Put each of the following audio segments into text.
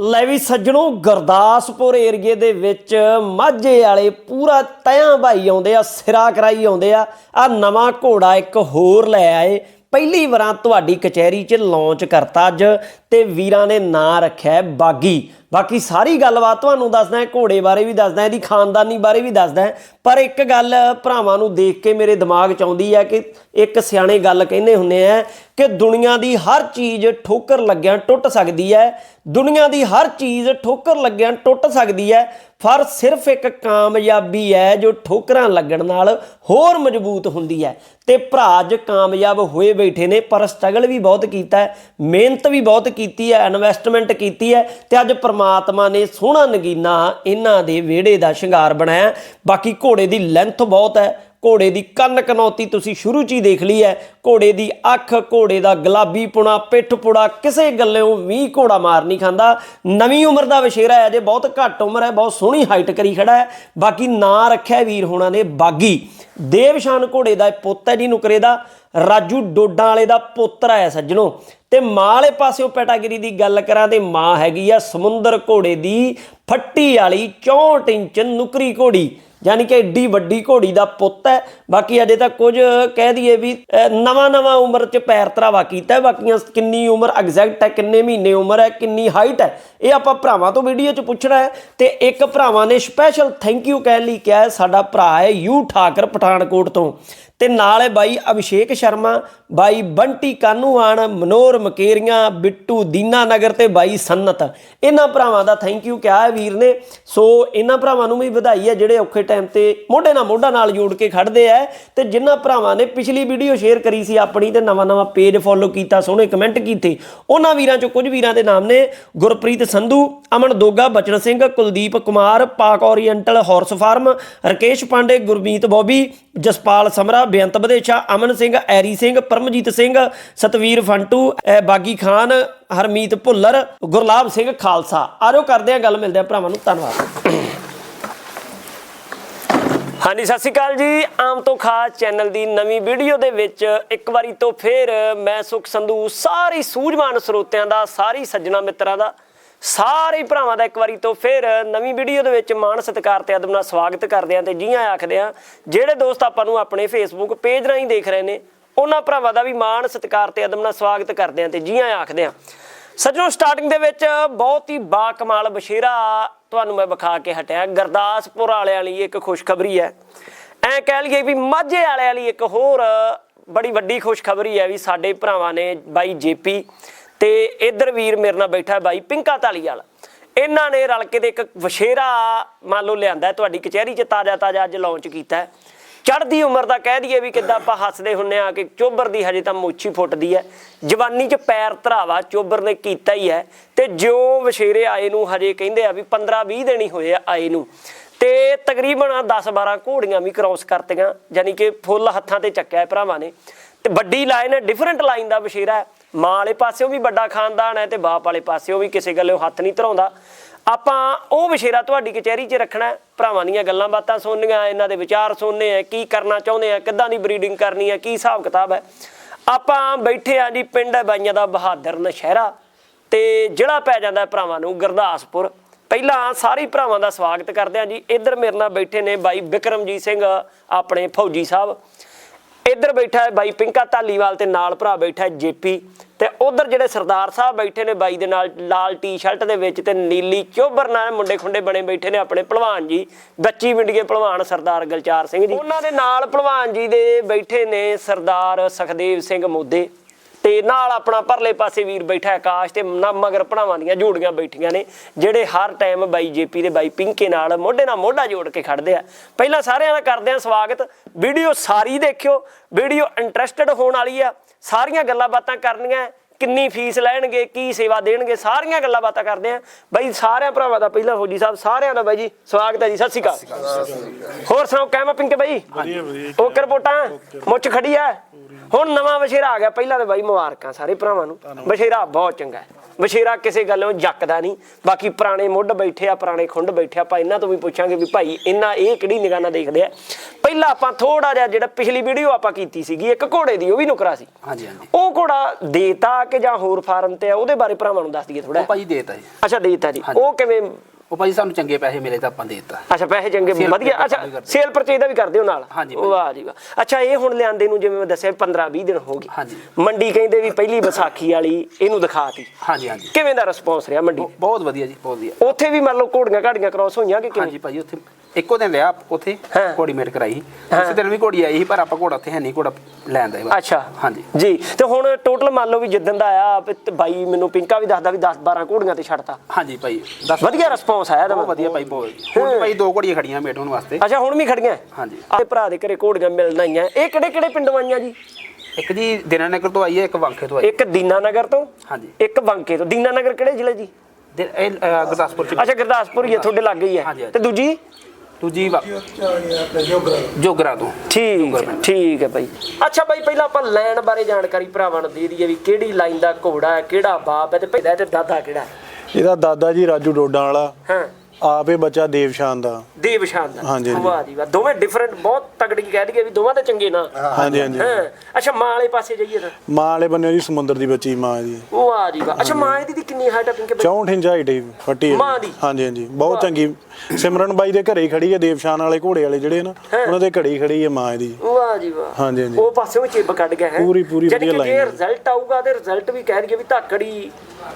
ਲੈ ਵੀ ਸੱਜਣੋ, ਗੁਰਦਾਸਪੁਰ ਏਰੀਏ ਦੇ ਵਿੱਚ ਮਾਝੇ ਵਾਲੇ ਪੂਰਾ ਤਿਆਂ ਭਾਈ ਆਉਂਦੇ ਆ, ਸਿਰਾ ਕਰਾਈ ਆਉਂਦੇ ਆ। ਆ ਨਵਾਂ ਘੋੜਾ ਇੱਕ ਹੋਰ ਲੈ ਆਏ ਪਹਿਲੀ ਵਾਰਾਂ ਤੁਹਾਡੀ ਕਚਹਿਰੀ 'ਚ ਲਾਂਚ ਕਰਤਾ ਅੱਜ ਤੇ ਵੀਰਾਂ ਨੇ ਨਾਂ ਰੱਖਿਆ ਬਾਗੀ। ਬਾਕੀ ਸਾਰੀ ਗੱਲਬਾਤ ਤੁਹਾਨੂੰ ਦੱਸਦਾ ਹੈ, ਘੋੜੇ ਬਾਰੇ ਵੀ ਦੱਸਦਾ ਇਹਦੀ ਖਾਨਦਾਨੀ ਬਾਰੇ ਵੀ ਦੱਸਦਾ ਹੈ। ਪਰ ਇੱਕ ਗੱਲ ਭਰਾਵਾਂ ਨੂੰ ਦੇਖ ਕੇ ਮੇਰੇ ਦਿਮਾਗ 'ਚ ਆਉਂਦੀ ਹੈ ਕਿ ਇੱਕ ਸਿਆਣੇ ਗੱਲ ਕਹਿੰਦੇ ਹੁੰਦੇ ਆ ਕਿ ਦੁਨੀਆ ਦੀ ਹਰ ਚੀਜ਼ ਠੋਕਰ ਲੱਗਿਆਂ ਟੁੱਟ ਸਕਦੀ ਹੈ। ਦੁਨੀਆ ਦੀ ਹਰ ਚੀਜ਼ ਠੋਕਰ ਲੱਗਿਆਂ ਟੁੱਟ ਸਕਦੀ ਹੈ। ਪਰ ਸਿਰਫ ਇੱਕ ਕਾਮਯਾਬੀ ਹੈ ਜੋ ਠੋਕਰਾਂ ਲੱਗਣ ਨਾਲ ਹੋਰ ਮਜ਼ਬੂਤ ਹੁੰਦੀ ਹੈ। ਤੇ ਭਰਾ ਅੱਜ ਕਾਮਯਾਬ ਹੋਏ ਬੈਠੇ ਨੇ, ਪਰ ਸਟਰਗਲ ਵੀ ਬਹੁਤ ਕੀਤਾ ਹੈ, ਮਿਹਨਤ ਵੀ ਬਹੁਤ ਕੀਤੀ ਹੈ ਇਨਵੈਸਟਮੈਂਟ ਕੀਤੀ ਹੈ ਤੇ ਅੱਜ ਪ੍ਰਮਾਤਮਾ ਨੇ ਸੋਹਣਾ ਨਗੀਨਾ ਇਹਨਾਂ ਦੇ ਵਿਹੜੇ ਦਾ ਸ਼ਿੰਗਾਰ ਬਣਾਇਆ। ਬਾਕੀ ਘੋੜੇ ਦੀ ਲੈਂਥ ਬਹੁਤ ਹੈ ਘੋੜੇ ਦੀ ਕੰਨ ਕਨੌਤੀ ਤੁਸੀਂ ਸ਼ੁਰੂ ਚ ਹੀ ਦੇਖ ਲਈ ਹੈ। ਘੋੜੇ ਦੀ ਅੱਖ, ਘੋੜੇ ਦਾ ਗੁਲਾਬੀ ਪੁਣਾ, ਪਿੱਠ ਪੁੜਾ ਕਿਸੇ ਗੱਲੋਂ ਵੀ ਘੋੜਾ ਮਾਰ ਨਹੀਂ ਖਾਂਦਾ। ਨਵੀਂ ਉਮਰ ਦਾ ਵਸ਼ੇਰਾ ਹੈ ਜੇ ਬਹੁਤ ਘੱਟ ਉਮਰ ਹੈ, ਬਹੁਤ ਸੋਹਣੀ ਹਾਈਟ ਕਰੀ ਖੜਾ ਹੈ। ਬਾਕੀ ਨਾਂ ਰੱਖਿਆ ਵੀਰ ਹੋਣਾ ਨੇ ਬਾਗੀ। ਦੇਵਸ਼ਾਨ ਘੋੜੇ ਦਾ ਪੁੱਤ ਹੈ ਜੀ ਨੁਕਰੇ ਦਾ। ਰਾਜੂ ਡੋਡਾਂ ਵਾਲੇ ਦਾ ਪੁੱਤਰ ਹੈ ਸੱਜਣੋ। ਤੇ ਮਾਂ ਵਾਲੇ ਪਾਸਿਓਂ ਪੈਟਾਗਰੀ ਦੀ ਗੱਲ ਕਰਾਂ ਤੇ ਮਾਂ ਹੈਗੀ ਆ ਸਮੁੰਦਰ ਘੋੜੇ ਦੀ ਫੱਟੀ ਵਾਲੀ 64 ਇੰਚ ਨੁਕਰੀ ਘੋੜੀ। ਯਾਨੀ ਕਿ ਏਡੀ ਵੱਡੀ ਘੋੜੀ ਦਾ ਪੁੱਤ ਹੈ। ਬਾਕੀ ਅਜੇ ਤਾਂ ਕੁਝ ਕਹਿ ਦਈਏ ਵੀ ਨਵਾਂ ਨਵਾਂ ਉਮਰ ਚ ਪੈਰ ਧਰਾਵਾ ਕੀਤਾ ਹੈ। ਬਾਕੀਆਂ ਕਿੰਨੀ ਉਮਰ ਐਗਜ਼ੈਕਟ ਹੈ, ਕਿੰਨੇ ਮਹੀਨੇ ਉਮਰ ਹੈ, ਕਿੰਨੀ ਹਾਈਟ ਹੈ, ਇਹ ਆਪਾਂ ਭਰਾਵਾਂ ਤੋਂ ਵੀਡੀਓ ਚ ਪੁੱਛਣਾ ਹੈ। ਤੇ ਇੱਕ ਭਰਾਵਾਂ ਨੇ ਸਪੈਸ਼ਲ ਥੈਂਕ ਯੂ ਕਹਿਣ ਲਈ ਕਿਹਾ ਸਾਡਾ ਭਰਾ ਹੈ ਯੂ ਠਾਕਰ ਪਠਾਨਕੋਟ ਤੋਂ। ਤੇ ਨਾਲ ਹੈ ਬਾਈ ਅਭਿਸ਼ੇਕ ਸ਼ਰਮਾ, ਬਾਈ ਬੰਟੀ ਕਾਨੂਆਣ ਮਨੋਰ ਮਕੇਰੀਆਂ, ਬਿੱਟੂ ਦੀਨਾ ਨਗਰ ਤੇ ਬਾਈ ਸੰਨਤ। ਇਹਨਾਂ ਭਰਾਵਾਂ ਦਾ ਥੈਂਕ ਯੂ ਕਿਹਾ ਹੈ ਵੀਰ ਨੇ। ਸੋ ਇਹਨਾਂ ਭਰਾਵਾਂ ਨੂੰ ਵੀ ਵਧਾਈ ਹੈ ਜਿਹੜੇ ਔਖੇ ਟਾਈਮ ਤੇ ਮੋਢੇ ਨਾਲ ਮੋਢਾ ਨਾਲ ਜੋੜ ਕੇ ਖੜਦੇ ਆ। ਤੇ ਜਿਨ੍ਹਾਂ ਭਰਾਵਾਂ ਨੇ ਪਿਛਲੀ ਵੀਡੀਓ ਸ਼ੇਅਰ ਕਰੀ ਸੀ ਆਪਣੀ ਤੇ ਨਵਾਂ ਨਵਾਂ ਪੇਜ ਫੋਲੋ ਕੀਤਾ, ਸੋਹਣੇ ਕਮੈਂਟ ਕੀਤੇ। ਉਹਨਾਂ ਵੀਰਾਂ ਚੋਂ ਕੁਝ ਵੀਰਾਂ ਦੇ ਨਾਮ ਨੇ ਗੁਰਪ੍ਰੀਤ ਸੰਧੂ, ਅਮਨ ਦੋਗਾ, ਬਚਨ Singh, Kuldeep Kumar, Pak Oriental Horse Farm Rakesh Pandey, Gurmeet Bobby, Jaspal Samra Beant Badesha Aman Singh, Airy Singh, Paramjit Singh, Satvir Phantu Baagi Khan, Harmeet Bhullar, Gurlab Singh Khalsa. RO ਕਰਦੇ ਆ ਗੱਲ, ਮਿਲਦੇ ਆ ਭਰਾਵਾਂ ਨੂੰ। ਧੰਨਵਾਦ। ਹਾਂਜੀ, ਸਤਿ ਸ਼੍ਰੀ ਅਕਾਲ ਜੀ। ਆਮ ਤੋਂ ਖਾਸ ਚੈਨਲ ਦੀ ਨਵੀਂ ਵੀਡੀਓ ਦੇ ਵਿੱਚ ਇੱਕ ਵਾਰੀ ਤੋਂ ਫੇਰ ਮੈਂ ਸੁਖ ਸੰਧੂ, ਸਾਰੀ ਸੂਝਵਾਨ ਸਰੋਤਿਆਂ ਦਾ, ਸਾਰੀ ਸੱਜਣਾ ਮਿੱਤਰਾਂ ਦਾ ਸਾਰੇ ਭਰਾਵਾਂ ਦਾ ਇੱਕ ਵਾਰੀ ਤੋਂ ਫਿਰ ਨਵੀਂ ਵੀਡੀਓ ਦੇ ਵਿੱਚ ਮਾਣ ਸਤਿਕਾਰ ਤੇ ਅਦਬ ਨਾਲ ਸਵਾਗਤ ਕਰਦੇ ਆਂ ਤੇ ਜੀਆਂ ਆਖਦੇ ਆਂ ਜਿਹੜੇ ਦੋਸਤ ਆਪਾਂ ਨੂੰ ਆਪਣੇ ਫੇਸਬੁੱਕ ਪੇਜ ਰਾਹੀਂ ਦੇਖ ਰਹੇ ਨੇ, ਉਹਨਾਂ ਭਰਾਵਾਂ ਦਾ ਵੀ ਮਾਣ ਸਤਿਕਾਰ ਤੇ ਅਦਬ ਨਾਲ ਸਵਾਗਤ ਕਰਦੇ ਆਂ ਤੇ ਜੀਆਂ ਆਖਦੇ ਆਂ ਸੱਜਣੋ ਸਟਾਰਟਿੰਗ ਦੇ ਵਿੱਚ ਬਹੁਤ ਹੀ ਬਾ ਕਮਾਲ ਬਸ਼ੀਰਾ ਤੁਹਾਨੂੰ ਮੈਂ ਵਿਖਾ ਕੇ ਹਟਿਆ। ਗੁਰਦਾਸਪੁਰ ਵਾਲਿਆਂ ਲਈ ਇੱਕ ਖੁਸ਼ਖਬਰੀ ਹੈ। ਐ ਕਹਿ ਲਈਏ ਵੀ ਮਾਝੇ ਵਾਲਿਆਂ ਲਈ ਇੱਕ ਹੋਰ ਬੜੀ ਵੱਡੀ ਖੁਸ਼ਖਬਰੀ ਹੈ ਵੀ ਸਾਡੇ ਭਰਾਵਾਂ ਨੇ ਬਾਈ ਜੇਪੀ ਤੇ ਇਧਰ ਵੀਰ ਮੇਰੇ ਨਾਲ ਬੈਠਾ ਬਾਈ ਪਿੰਕਾ ਤਾਲੀ ਵਾਲਾ। ਇਹਨਾਂ ਨੇ ਰਲ ਕੇ ਦੇ ਇੱਕ ਵਸ਼ੇਰਾ ਮੰਨ ਲਓ ਲਿਆਂਦਾ ਤੁਹਾਡੀ ਕਚਹਿਰੀ 'ਚ ਤਾਜ਼ਾ ਤਾਜ਼ਾ ਅੱਜ ਲਾਂਚ ਕੀਤਾ ਚੜ੍ਹਦੀ ਉਮਰ ਦਾ ਕਹਿ ਦਈਏ ਵੀ ਕਿੱਦਾਂ ਆਪਾਂ ਹੱਸਦੇ ਹੁੰਨੇ ਆ ਕਿ ਚੋਬਰ ਦੀ ਹਜੇ ਤਾਂ ਮੋਛੀ ਫੁੱਟਦੀ ਹੈ। ਜਵਾਨੀ 'ਚ ਪੈਰ ਧਰਾਵਾ ਚੋਬਰ ਨੇ ਕੀਤਾ ਹੀ ਹੈ ਤੇ ਜਿਉਂ ਵਸ਼ੇਰੇ ਆਏ ਨੂੰ ਹਜੇ ਕਹਿੰਦੇ ਆ ਵੀ 15 20 ਦਿਨ ਹੀ ਹੋਏ ਆ ਆਏ ਨੂੰ। ਤੇ ਤਕਰੀਬਨ 10 12 ਘੋੜੀਆਂ ਵੀ ਕ੍ਰਾਸ ਕਰਤੀਆਂ ਯਾਨੀ ਕਿ ਫੁੱਲ ਹੱਥਾਂ ਤੇ ਚੱਕਿਆ ਭਰਾਵਾਂ ਨੇ। ਤੇ ਵੱਡੀ ਲਾਈਨ ਹੈ ਡਿਫਰੈਂਟ ਲਾਈਨ ਦਾ ਵਸ਼ੇਰਾ ਮਾਂ ਵਾਲੇ ਪਾਸਿਓਂ ਵੀ ਵੱਡਾ ਖਾਨਦਾਨ ਹੈ ਤੇ ਬਾਪ ਵਾਲੇ ਪਾਸਿਓਂ ਵੀ ਕਿਸੇ ਗੱਲੋਂ ਹੱਥ ਨਹੀਂ ਧਰਾਉਂਦਾ। ਆਪਾਂ ਉਹ ਵਿਸ਼ੇਰਾ ਤੁਹਾਡੀ ਕਚਹਿਰੀ 'ਚ ਰੱਖਣਾ ਭਰਾਵਾਂ ਦੀਆਂ ਗੱਲਾਂ ਬਾਤਾਂ ਸੁਣਨੀਆਂ, ਇਹਨਾਂ ਦੇ ਵਿਚਾਰ ਸੁਣਨੇ ਆ ਕੀ ਕਰਨਾ ਚਾਹੁੰਦੇ ਆ ਕਿੱਦਾਂ ਦੀ ਬਰੀਡਿੰਗ ਕਰਨੀ ਹੈ, ਕੀ ਹਿਸਾਬ ਕਿਤਾਬ ਹੈ। ਆਪਾਂ ਬੈਠੇ ਆ ਜੀ ਪਿੰਡ ਹੈ ਬਾਈਆਂ ਦਾ ਬਹਾਦਰ ਨਸ਼ਹਿਰਾ ਤੇ ਜਿਹੜਾ ਪੈ ਜਾਂਦਾ ਭਰਾਵਾਂ ਨੂੰ ਗੁਰਦਾਸਪੁਰ। ਪਹਿਲਾਂ ਸਾਰੇ ਭਰਾਵਾਂ ਦਾ ਸਵਾਗਤ ਕਰਦੇ ਆ ਜੀ। ਇੱਧਰ ਮੇਰੇ ਨਾਲ ਬੈਠੇ ਨੇ ਬਾਈ ਵਿਕਰਮਜੀਤ ਸਿੰਘ, ਆਪਣੇ ਫੌਜੀ ਸਾਹਿਬ। ਇੱਧਰ ਬੈਠਾ ਹੈ ਬਾਈ ਪਿੰਕਾ ਧਾਲੀਵਾਲ ਤੇ ਨਾਲ ਭਰਾ ਬੈਠਾ ਹੈ ਜੇਪੀ। ਤੇ ਉਧਰ ਜਿਹੜੇ ਸਰਦਾਰ ਸਾਹਿਬ ਬੈਠੇ ਨੇ ਬਾਈ ਦੇ ਨਾਲ, ਲਾਲ ਟੀ-ਸ਼ਰਟ ਦੇ ਵਿੱਚ ਤੇ ਨੀਲੀ ਚੋਬਰ ਨਾਲ ਮੁੰਡੇ ਖੁੰਡੇ ਬਣੇ ਬੈਠੇ ਨੇ ਆਪਣੇ ਭਲਵਾਨ ਜੀ ਬੱਚੀ ਵਿੰਡੀਏ ਭਲਵਾਨ ਸਰਦਾਰ ਗਲਚਾਰ ਸਿੰਘ ਜੀ। ਉਹਨਾਂ ਦੇ ਨਾਲ ਭਲਵਾਨ ਜੀ ਦੇ ਬੈਠੇ ਨੇ ਸਰਦਾਰ ਸਖਦੇਵ ਸਿੰਘ ਮੋਦੇ। ਤੇ ਨਾਲ ਆਪਣਾ ਪਰਲੇ ਪਾਸੇ ਵੀਰ ਬੈਠਾ ਆਕਾਸ਼ ਤੇ ਮਗਰ ਭਰਾਵਾਂ ਦੀਆਂ ਜੋੜੀਆਂ ਬੈਠੀਆਂ ਨੇ, ਜਿਹੜੇ ਹਰ ਟਾਈਮ ਬਾਈ ਜੇਪੀ ਦੇ ਬਾਈ ਪਿੰਕੇ ਨਾਲ ਮੋਢੇ ਨਾਲ ਮੋਢਾ ਜੋੜ ਕੇ ਖੜਦੇ ਆ। ਪਹਿਲਾਂ ਸਾਰਿਆਂ ਦਾ ਕਰਦੇ ਆ ਸਵਾਗਤ। ਵੀਡੀਓ ਸਾਰੀ ਦੇਖਿਓ, ਵੀਡੀਓ ਇੰਟਰਸਟਡ ਹੋਣ ਵਾਲੀ ਆ। ਸਾਰੀਆਂ ਗੱਲਾਂ ਬਾਤਾਂ ਕਰਨੀਆਂ ਕਿੰਨੀ ਫੀਸ ਲੈਣਗੇ ਕੀ ਸੇਵਾ ਦੇਣਗੇ ਸਾਰੀਆਂ ਗੱਲਾਂ ਬਾਤਾਂ ਕਰਦੇ ਆ ਬਾਈ ਸਾਰਿਆਂ ਭਰਾਵਾਂ ਦਾ ਪਹਿਲਾਂ ਫੌਜੀ ਸਾਹਿਬ ਸਾਰਿਆਂ ਦਾ ਬਾਈ ਜੀ ਸਵਾਗਤ ਹੈ ਜੀ ਸਤਿ ਸ਼੍ਰੀ ਅਕਾਲ। ਹੋਰ ਸੁਣਾਓ ਕਹਿਮਾ ਪਿੰਕੇ ਬਾਈ? ਓਕੇ। ਰਿਪੋਰਟਾਂ ਮੁੱਛ ਖੜੀ ਐ ਹੁਣ ਨਵਾਂ ਬਸ਼ੇਰਾ ਆ ਗਿਆ ਪਹਿਲਾਂ ਤਾਂ ਬਾਈ ਮੁਬਾਰਕਾਂ ਸਾਰੇ ਭਰਾਵਾਂ ਨੂੰ। ਬਸ਼ੇਰਾ ਬਹੁਤ ਚੰਗਾ ਹੈ। ਬਸ਼ੇਰਾ ਕਿਸੇ ਗੱਲੋਂ ਜੱਕਦਾ ਨਹੀਂ। ਬਾਕੀ ਪੁਰਾਣੇ ਮੁੱਢ ਬੈਠੇ ਆ ਪੁਰਾਣੇ ਖੁੰਡ ਬੈਠੇ ਆ ਆਪਾਂ ਇਹਨਾਂ ਤੋਂ ਵੀ ਪੁੱਛਾਂਗੇ ਵੀ ਭਾਈ ਇਹਨਾਂ ਇਹ ਕਿਹੜੀ ਨਿਗਾਹ ਨਾਲ ਦੇਖਦੇ ਆ। ਪਹਿਲਾਂ ਆਪਾਂ ਥੋੜਾ ਜਿਹਾ ਜਿਹੜਾ ਪਿਛਲੀ ਵੀਡੀਓ ਆਪਾਂ ਕੀਤੀ ਸੀਗੀ ਇੱਕ ਘੋੜੇ ਦੀ ਉਹ ਵੀ ਨੁਕਰਾ ਸੀ। ਹਾਂਜੀ ਹਾਂਜੀ। ਉਹ ਘੋੜਾ ਦੇਤਾ ਕਿ ਜਾਂ ਹੋਰ ਫਾਰਮ ਤੇ ਆ ਉਹਦੇ ਬਾਰੇ ਭਰਾਵਾਂ ਨੂੰ ਦੱਸ ਦਈਏ ਥੋੜਾ ਉਹ ਭਾਜੀ ਦੇਤਾ ਜੀ। ਅੱਛਾ ਦੇਤਾ ਜੀ। ਉਹ ਕਿਵੇਂ? ਉਹ ਭਾਜੀ ਸਾਨੂੰ ਚੰਗੇ ਪੈਸੇ ਮਿਲੇ ਤਾਂ ਆਪਾਂ ਦੇਤਾ ਅੱਛਾ ਪੈਸੇ ਚੰਗੇ ਵਧੀਆ। ਅੱਛਾ। ਸੇਲ ਪਰਚੇਜ ਦਾ ਵੀ ਕਰਦੇ ਹੋ ਨਾਲ। ਵਾਹ ਜੀ ਵਾਹ। ਅੱਛਾ ਇਹ ਹੁਣ ਲਿਆਂਦੇ ਨੂੰ ਜਿਵੇਂ ਮੈਂ ਦੱਸਿਆ 15 20 ਦਿਨ ਹੋ ਗਏ। ਮੰਡੀ ਕਹਿੰਦੇ ਵੀ ਪਹਿਲੀ ਵਿਸਾਖੀ ਵਾਲੀ ਇਹਨੂੰ ਦਿਖਾਤੀ। ਹਾਂਜੀ ਹਾਂਜੀ। ਕਿਵੇਂ ਦਾ ਰਿਸਪੌਂਸ ਰਿਹਾ ਮੰਡੀ? ਬਹੁਤ- ਬਹੁਤ ਵਧੀਆ ਜੀ ਬਹੁਤ ਵਧੀਆ। ਉੱਥੇ ਵੀ ਮੰਨ ਲਓ ਘੋੜੀਆਂ ਘਾੜੀਆਂ ਕ੍ਰਾਸ ਹੋਈਆਂ ਕਿ ਕਿਵੇਂ? ਹਾਂਜੀ ਭਾਜੀ ਉੱਥੇ ਇੱਕੋ ਦਿਨ ਲਿਆ ਉੱਥੇ ਹਾਂ। ਘੋੜੀ ਮੇਟ ਕਰਾਈ ਉਸੇ ਦਿਨ ਵੀ ਘੋੜੀ ਆਈ ਸੀ ਪਰ ਆਪਾਂ ਘੋੜਾ ਉੱਥੇ ਹੈ ਨਹੀਂ ਘੋੜਾ ਲੈਣ ਦਾ ਹੀ ਬਸ। ਅੱਛਾ। ਹਾਂਜੀ। ਜੀ ਤੇ ਹੁਣ ਟੋਟਲ ਮੰਨ ਲਓ ਵੀ ਜਿੱਦਣ ਦਾ ਆਇਆ ਵੀ ਤੇ ਬਾਈ ਮੈਨੂੰ ਪਿੰਕਾ ਵੀ ਦੱਸਦਾ ਵੀ 10 12 ਘੋੜੀਆਂ ਤੇ ਛੱਡਤਾ। ਹਾਂਜੀ ਭਾਈ ਦੱਸ ਵਧੀਆ ਰਿਸਪੌਂਸ ਆਇਆ ਇਹਦਾ ਬਹੁਤ ਵਧੀਆ ਭਾਈ ਬਹੁਤ। ਹੁਣ ਭਾਈ ਦੋ ਘੋੜੀਆਂ ਖੜੀਆਂ ਮੇਟ ਹੋਣ ਵਾਸਤੇ। ਅੱਛਾ ਹੁਣ ਵੀ ਖੜੀਆਂ? ਹਾਂਜੀ। ਆਹ ਭਰਾ ਦੇ ਘਰੇ ਘੋੜੀਆਂ ਮਿਲਣ ਆਈਆਂ। ਇਹ ਕਿਹੜੇ ਕਿਹੜੇ ਪਿੰਡੋਂ ਆਈਆਂ ਜੀ? ਇੱਕ ਜੀ ਦਿਨਾਨਗਰ ਤੋਂ ਆਈ ਹੈ ਇੱਕ ਵਾਂਖੇ ਤੋਂ ਆਈ। ਇੱਕ ਦੀਨਾਨਗਰ ਤੋਂ? ਹਾਂਜੀ। ਇੱਕ ਬੰਕੇ ਤੋਂ। ਦੀਨਾਨਗਰ ਕਿਹੜੇ ਜ਼ਿਲ੍ਹੇ ਜੀ ਇਹ ਗੁਰਦਾਸਪੁਰ ਚ। ਅੱਛਾ ਗੁਰਦਾਸਪੁਰ ਹੀ ਹੈ ਤੁਹਾਡੇ ਲਾਗੇ ਹੀ ਹੈ। ਹਾਂਜੀ। ਤੇ ਦੂਜੀ? ਦੂਜੀ ਵਾ- ਜੋਗਰਾ ਤੋਂ। ਠੀਕ ਹੈ ਠੀਕ ਹੈ ਬਾਈ। ਅੱਛਾ ਬਾਈ ਪਹਿਲਾਂ ਆਪਾਂ ਲੈਣ ਬਾਰੇ ਜਾਣਕਾਰੀ ਭਰਾਵਾਂ ਨੂੰ ਦੇ ਦਈਏ ਵੀ ਕਿਹੜੀ ਲਾਈਨ ਦਾ ਘੋੜਾ ਹੈ ਕਿਹੜਾ ਬਾਪ ਹੈ ਤੇ ਪਹਿਲਾਂ ਤੇ ਦਾਦਾ ਕਿਹੜਾ ਹੈ? ਇਹਦਾ ਦਾਦਾ ਜੀ ਰਾਜੂ ਡੋਡਾਂ ਵਾਲਾ। ਹਾਂ। ਆਪੇ ਬੱਚਾ ਦੇਵਸ਼ਾਨ ਦਾ। ਦੇਵ ਸ਼ਾਨ ਦਾ। ਹਾਂਜੀ, ਹਾਂਜੀ। ਵਾਹ ਜੀ ਵਾਹ। ਦੋਵੇਂ ਡਿਫਰੈਂਟ ਬਹੁਤ ਤਗੜੀ ਕਹਿ ਦਈਏ ਵੀ ਦੋਵਾਂ ਦੇ ਚੰਗੇ ਨਾ। ਹਾਂਜੀ ਹਾਂਜੀ। ਹਾਂ। ਅੱਛਾ ਮਾਂ ਵਾਲੇ ਪਾਸੇ ਜਾਈਏ ਤਾਂ। ਮਾਂ ਵਾਲੇ ਬੰਨੇ ਦੀ ਸਮੁੰਦਰ ਦੀ ਬੱਚੀ ਮਾਂ ਦੀ ਵਾਹ ਜੀ ਵਾਹ। ਅੱਛਾ ਮਾਂ ਇਹਦੀ ਦੀ ਕਿੰਨੀ ਹਾਈਟ ਹੈ ਪਿੰਕੇ? ਬਾਈ 64 ਇੰਚ ਹਾਈਟ ਹੈ ਫੱਟੀ ਹੈ। ਮਾਂ ਦੀ? ਹਾਂਜੀ ਹਾਂਜੀ। ਬਹੁਤ ਚੰਗੀ। ਸਿਮਰਨ ਬਾਈ ਦੇ ਘਰੇ ਹੀ ਖੜੀ ਹੈ ਦੇਵਸ਼ਾਨ ਵਾਲੇ ਘੋੜੇ ਵਾਲੇ ਜਿਹੜੇ ਨਾ ਉਹਨਾਂ ਦੇ ਹੀ ਖੜੀ ਹੈ ਮਾਂ ਇਹਦੀ। ਵਾਹ ਜੀ ਵਾਹ। ਹਾਂਜੀ ਹਾਂਜੀ। ਉਹ ਪਾਸੇ ਵਿੱਚ ਚਿੱਬ ਕੱਢ ਗਿਆ ਹੈ। ਪੂਰੀ- ਪੂਰੀ ਵਧੀਆ line ਜੇ ਹੈ। ਰਿਜ਼ਲਟ ਆਊਗਾ ਤੇ ਰਿਜ਼ਲਟ ਵੀ ਕਹਿ ਦਈਏ ਵੀ ਧਾਕੜੀ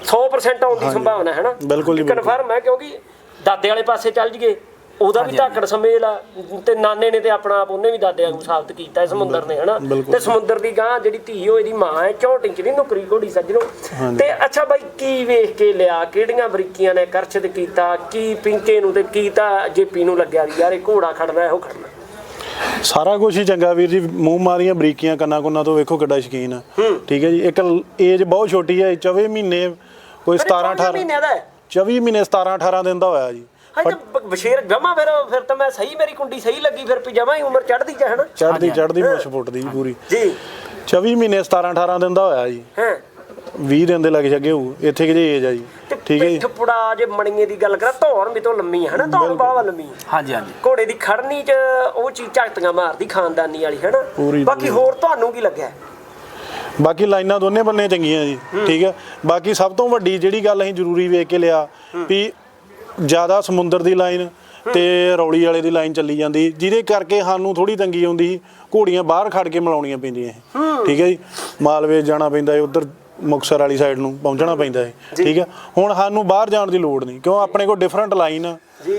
100% ਆਉਣ ਦੀ ਸੰਭਾਵਨਾ ਹੈ ਨਾ? ਬਿਲਕੁਲ ਜੀ, ਬਿਲਕੁਲ। ਕਨਫਰਮ ਹੈ ਕਿਉਂਕਿ ਦਾਦੇ ਵਾਲੇ ਪਾਸੇ ਚੱਲ ਜੀਏ ਉਹਦਾ ਵੀ ਧਾਕੜ ਸਮੇਲ ਆ ਤੇ ਨਾਨੇ ਨੇ ਤੇ ਆਪਣਾ ਆਪ ਉਹਨੇ ਵੀ ਦਾਦੇ ਵਾਂਗੂ ਸਾਬਤ ਕੀਤਾ ਹੈ ਸਮੁੰਦਰ ਨੇ ਹਨਾ। ਤੇ ਸਮੁੰਦਰ ਦੀ ਗਾਂ ਜਿਹੜੀ ਧੀ ਉਹ ਇਹਦੀ ਮਾਂ ਹੈ 64 ਇੰਚ ਦੀ ਨੁਕਰੀ ਘੋੜੀ ਸੱਜਣੋ। ਤੇ ਅੱਛਾ ਬਾਈ ਕੀ ਵੇਖ ਕੇ ਲਿਆ ਕਿਹੜੀਆਂ ਬਰੀਕੀਆਂ ਨੇ ਕਰਚਤ ਕੀਤਾ ਕੀ ਪਿੰਕੇ ਨੂੰ ਤੇ ਕੀ ਤਾਂ ਜੇਪੀ ਨੂੰ ਲੱਗਿਆ ਯਾਰ ਇਹ ਘੋੜਾ ਖੜਨਾ ਇਹੋ ਖੜਨਾ? ਸਾਰਾ ਕੁਝ ਹੀ ਚੰਗਾ ਵੀਰ ਜੀ ਮੂੰਹ ਮਾਰੀਆਂ ਬਰੀਕੀਆਂ ਕੰਨਾਂ ਕੁੰਨਾਂ ਤੋਂ ਵੇਖੋ ਕਿੱਡਾ ਸ਼ਕੀਨ ਆ। ਠੀਕ ਹੈ ਜੀ ਇੱਕ ਏਜ ਬਹੁਤ ਛੋਟੀ ਹੈ 24 ਮਹੀਨੇ ਕੋਈ 17 18 ਮਹੀਨਿਆਂ ਦਾ ਹੈ। 24 ਮਹੀਨੇ 17 18 ਦਿਨ ਦਾ ਹੋਇਆ ਜੀ। ਹਾਂ ਤੇ ਬਸ਼ੀਰ ਜਮਾ ਫਿਰ ਫਿਰ ਤਾਂ ਮੈਂ ਸਹੀ ਮੇਰੀ ਕੁੰਡੀ ਸਹੀ ਲੱਗੀ ਫਿਰ ਵੀ ਜਮਾ ਹੀ ਉਮਰ ਚੜਦੀ ਚ ਹਨਾ ਚੜਦੀ ਚੜਦੀ ਮੁੱਛ ਫੁੱਟਦੀ ਜੀ ਪੂਰੀ। ਜੀ। 24 ਮਹੀਨੇ 17 18 ਦਿਨ ਦਾ ਹੋਇਆ ਜੀ। ਹਾਂ। 20 ਦਿਨ ਦੇ ਲੱਗ ਜਗੇ ਹੋਊ ਇੱਥੇ ਕਿ ਏਜ ਆ ਜੀ। ਠੀਕ ਹੈ ਜੀ। ਪਿੱਠ ਪੁੜਾ ਜੇ ਮਣੀਏ ਦੀ ਗੱਲ ਕਰਾਂ ਧੌਣ ਵੀ ਤੋਂ ਲੰਮੀ ਹੈ ਹਨਾ ਧੌਣ ਬਾਵਾ ਲੰਮੀ। ਹੈ ਹਾਂਜੀ ਹਾਂਜੀ। ਘੋੜੇ ਦੀ ਖੜਨੀ ਚ ਉਹ ਚੀਜ਼ ਝਟਕੀਆਂ ਮਾਰਦੀ ਖਾਨਦਾਨੀ ਵਾਲੀ ਹਨਾ ਪੂਰੀ- ਬਾਕੀ ਹੋਰ ਤੁਹਾਨੂੰ ਕੀ ਲੱਗਿਆ? ਬਾਕੀ ਲਾਈਨਾਂ ਦੋਨੇ ਬੰਨੇ ਚੰਗੀਆਂ ਜੀ ਠੀਕ ਹੈ। ਬਾਕੀ ਸਭ ਤੋਂ ਵੱਡੀ ਜਿਹੜੀ ਗੱਲ ਅਸੀਂ ਜ਼ਰੂਰੀ ਵੇਖ ਕੇ ਲਿਆ ਵੀ ਜ਼ਿਆਦਾ ਸਮੁੰਦਰ ਦੀ ਲਾਈਨ ਤੇ ਰੌਲੀ ਵਾਲੇ ਦੀ ਲਾਈਨ ਚੱਲੀ ਜਾਂਦੀ ਜਿਹਦੇ ਕਰਕੇ ਸਾਨੂੰ ਥੋੜੀ ਤੰਗੀ ਆਉਂਦੀ ਸੀ ਘੋੜੀਆਂ ਬਾਹਰ ਖੜ ਕੇ ਮਿਲਾਉਣੀਆਂ ਪੈਂਦੀਆਂ ਠੀਕ ਹੈ ਜੀ ਮਾਲਵੇ ਜਾਣਾ ਪੈਂਦਾ ਹੈ ਉਧਰ ਮੁਕਸਰ ਵਾਲੀ ਸਾਈਡ ਨੂੰ ਪਹੁੰਚਣਾ ਪੈਂਦਾ ਹੈ ਠੀਕ ਹੈ। ਹੁਣ ਸਾਨੂੰ ਬਾਹਰ ਜਾਣ ਦੀ ਲੋੜ ਨਹੀਂ ਕਿਉਂ? ਆਪਣੇ ਕੋਲ ਡਿਫਰੈਂਟ ਲਾਈਨ ਆ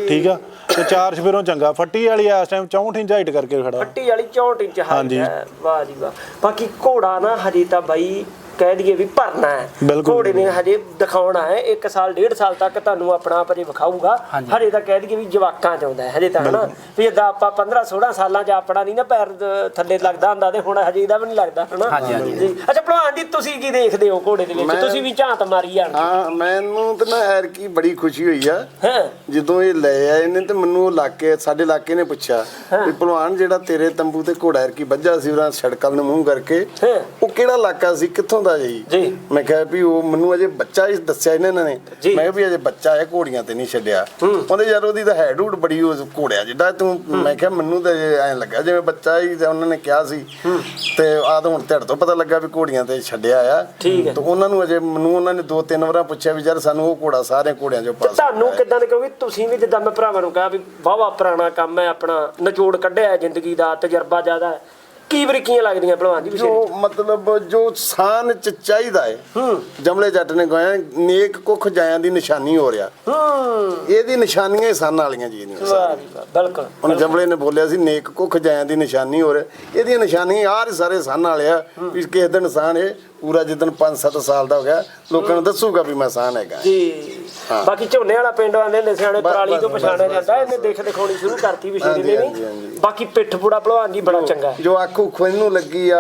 ਠੀਕ ਆ। ਤੇ ਚਾਰ ਸਫੇਰੋਂ ਚੰਗਾ। ਫੱਟੀ ਵਾਲੀ ਇਸ ਟਾਈਮ 64 ਇੰਚ ਹਾਈਟ ਕਰਕੇ ਖੜਾ। ਫੱਟੀ ਵਾਲੀ 64 ਇੰਚ ਹਾਈਟ। ਹੈ। ਵਾਹ ਜੀ ਵਾਹ। ਬਾਕੀ ਘੋੜਾ ਨਾ ਹਜੇ ਤਾਂ ਬਾਈ ਕਹਿ ਦਈਏ ਵੀ ਭਰਨਾ ਹੈ। ਬਿਲਕੁਲ। ਘੋੜੇ ਨੇ ਹਜੇ ਦਿਖਾਉਣਾ ਹੈ 1 ਸਾਲ ਡੇਢ ਸਾਲ ਤੱਕ ਤੁਹਾਨੂੰ ਆਪਣਾ ਆਪ ਹਜੇ ਵਿਖਾਊਗਾ। ਹਜੇ। ਤਾਂ ਕਹਿ ਦਈਏ ਵੀ ਜਵਾਕਾਂ ਚ ਆਉਂਦਾ ਹੈ ਹਜੇ ਤਾਂ ਹਨਾ। ਵੀ ਜਿੱਦਾਂ ਆਪਾਂ 15 16 ਸਾਲਾਂ ਚ ਆਪਣਾ ਨਹੀਂ ਨਾ ਪੈਰ ਥੱਲੇ ਲੱਗਦਾ ਹੁੰਦਾ ਤੇ ਹੁਣ ਹਜੇ ਇਹਦਾ ਵੀ ਨਹੀਂ ਲੱਗਦਾ ਹਨਾ। ਹਾਂਜੀ, ਅੱਛਾ ਭਲਵਾਨ ਜੀ ਤੁਸੀਂ ਕੀ ਦੇਖਦੇ ਹੋ ਘੋੜੇ ਦੇ ਵਿੱਚ? ਤੁਸੀਂ ਵੀ ਝਾਂਤ ਮਾਰੀ ਜਾਣ ਹਾਂ ਮੈਨੂੰ ਤਾਂ ਨਾ ਐਰ ਕੀ ਬੜੀ ਖੁਸ਼ੀ ਹੋਈ ਆ। ਹਾਂ। ਜਦੋਂ ਇਹ ਲੈ ਆਏ ਨੇ ਤੇ ਮੈਨੂੰ ਉਹ ਇਲਾਕੇ ਸਾਡੇ ਇਲਾਕੇ ਨੇ ਪੁੱਛਿਆ ਵੀ ਭਲਵਾਨ ਜਿਹੜਾ ਤੇਰੇ ਤੰਬੂ ਤੇ ਘੋੜਾ ਐਰ ਕੀ ਵੱਜਾ ਸੀ ਉਹਨਾਂ ਸੜਕਲ ਨੂੰ ਮੂੰਹ ਕਰਕੇ। ਉਹ ਕਿਹੜਾ ਇਲਾਕਾ ਸੀ? ਕਿੱਥੋਂ ਦਾ ਜੀ। ਜੀ। ਮੈਂ ਕਿਹਾ ਵੀ ਉਹ ਮੈਨੂੰ ਅਜੇ ਬੱਚਾ ਹੀ ਦੱਸਿਆ ਇਹਨਾਂ ਨੇ। ਮੈਂ ਕਿਹਾ ਵੀ ਅਜੇ ਬੱਚਾ ਹੈ ਘੋੜੀਆਂ ਤੇ ਨਹੀਂ ਛੱਡਿਆ। ਉਹਦੇ ਯਾਰ ਉਹਦੀ ਤਾਂ ਹੈਡ ਹੂਡ ਬੜੀ ਉਹ ਘੋੜਿਆ ਜਿੱਡਾ ਤੂੰ ਮੈਂ ਕਿਹਾ ਮੈਨੂੰ ਤਾਂ ਐਂ ਲੱਗਾ ਜਿਵੇਂ ਬੱਚਾ ਹੀ ਤੇ ਉਹਨਾਂ ਨੇ ਕਿਹਾ ਸੀ। ਤੇ ਤਾਂ ਹੁਣ ਧੜ ਤੋਂ ਪਤਾ ਲੱਗਾ ਵੀ ਘੋੜੀਆਂ ਤੇ ਛੱਡਿਆ ਆ। ਤੇ ਉਹਨਾਂ ਨੂੰ ਅਜੇ ਮੈਨੂੰ ਉਹਨਾਂ ਨੇ ਦੋ ਤਿੰਨ ਵਾਰਾਂ ਪੁੱਛਿਆ ਵੀ ਯਾਰ ਸਾਨੂੰ ਉਹ ਘੋੜਾ ਸਾਰੇ ਘੋੜਿਆਂ ਚੋਂ ਪਾਸ ਤੁਹਾਨੂੰ ਕਿਦਾਂ ਦੇ ਕਿਉਂਕਿ ਤੁਸੀਂ ਵੀ ਜਿੱਦਾਂ ਮੈਂ ਭਰਾਵਾਂ ਨੂੰ ਕਿਹਾ ਵੀ ਵਾਵਾ ਪੁਰਾਣਾ ਕੰਮ ਹੈ ਆਪਣਾ ਨਿਚੋੜ ਕੱਢਿਆ ਜ਼ਿੰਦਗੀ ਦਾ ਤਜਰਬਾ ਜ਼ਿਆਦਾ ਹੈ। ਕੀ ਬਰੀਕੀਆਂ ਲੱਗਦੀਆਂ ਭਲਵਾਨ ਜੀ ਵਿਸ਼ੇ ਜੋ ਮਤਲਬ ਜੋ ਸਾਨ ਚ ਚਾਹੀਦਾ ਹੈ। ਜਮਲੇ ਜੱਟ ਨੇ ਗਾਇਆ ਨੇਕ ਕੁੱਖ ਜਾਇਆਂ ਦੀ ਨਿਸ਼ਾਨੀ ਹੋ ਰਿਹਾ। ਹੂੰ। ਇਹਦੀ ਨਿਸ਼ਾਨੀਆਂ ਹੀ ਸਨ ਵਾਲੀਆਂ ਜੀ ਇਹਦੀਆਂ ਵਾਹ ਜੀ ਵਾਹ ਬਿਲਕੁਲ ਹੁਣ ਜਮਲੇ ਨੇ ਬੋਲਿਆ ਸੀ ਨੇਕ ਕੁੱਖ ਜਾਇਆਂ ਦੀ ਨਿਸ਼ਾਨੀ ਹੋ ਰਿਹਾ। ਇਹਦੀਆਂ ਨਿਸ਼ਾਨੀਆਂ ਆਹ ਸਾਰੇ ਸੰਨ ਵਾਲੇ ਆ ਵੀ ਕਿਸੇ ਦਿਨ ਸਾਨ ਇਹ ਪੂਰਾ ਜਿੱਦਣ 5-7 ਸਾਲ ਦਾ ਹੋ ਗਿਆ ਲੋਕਾਂ ਨੂੰ ਦੱਸੂਗਾ ਵੀ ਮੈਂ ਸਾਨ ਹੈਗਾ। ਜੀ। ਹਾਂ। ਬਾਕੀ ਝੋਨੇ ਵਾਲਾ ਪਿੰਡ ਆਂਦੇ ਨੇ ਸਿਆਣੇ ਪਰਾਲੀ ਤੋਂ ਪਛਾਣਿਆ ਜਾਂਦਾ ਇਹਨੇ ਦੇਖ ਦਿਖਾਉਣੀ ਸ਼ੁਰੂ ਕਰਤੀ ਵਿਸ਼ੇ ਹਾਂਜੀ, ਨੇ ਵੀ ਹਾਂਜੀ। ਬਾਕੀ ਪਿੱਠ ਪੂੜਾ ਭਲਵਾਨ ਜੀ ਬੜਾ ਚੰਗਾ ਜੋ ਅੱਖ ਉਖ ਨੂੰ ਲੱਗੀ ਆ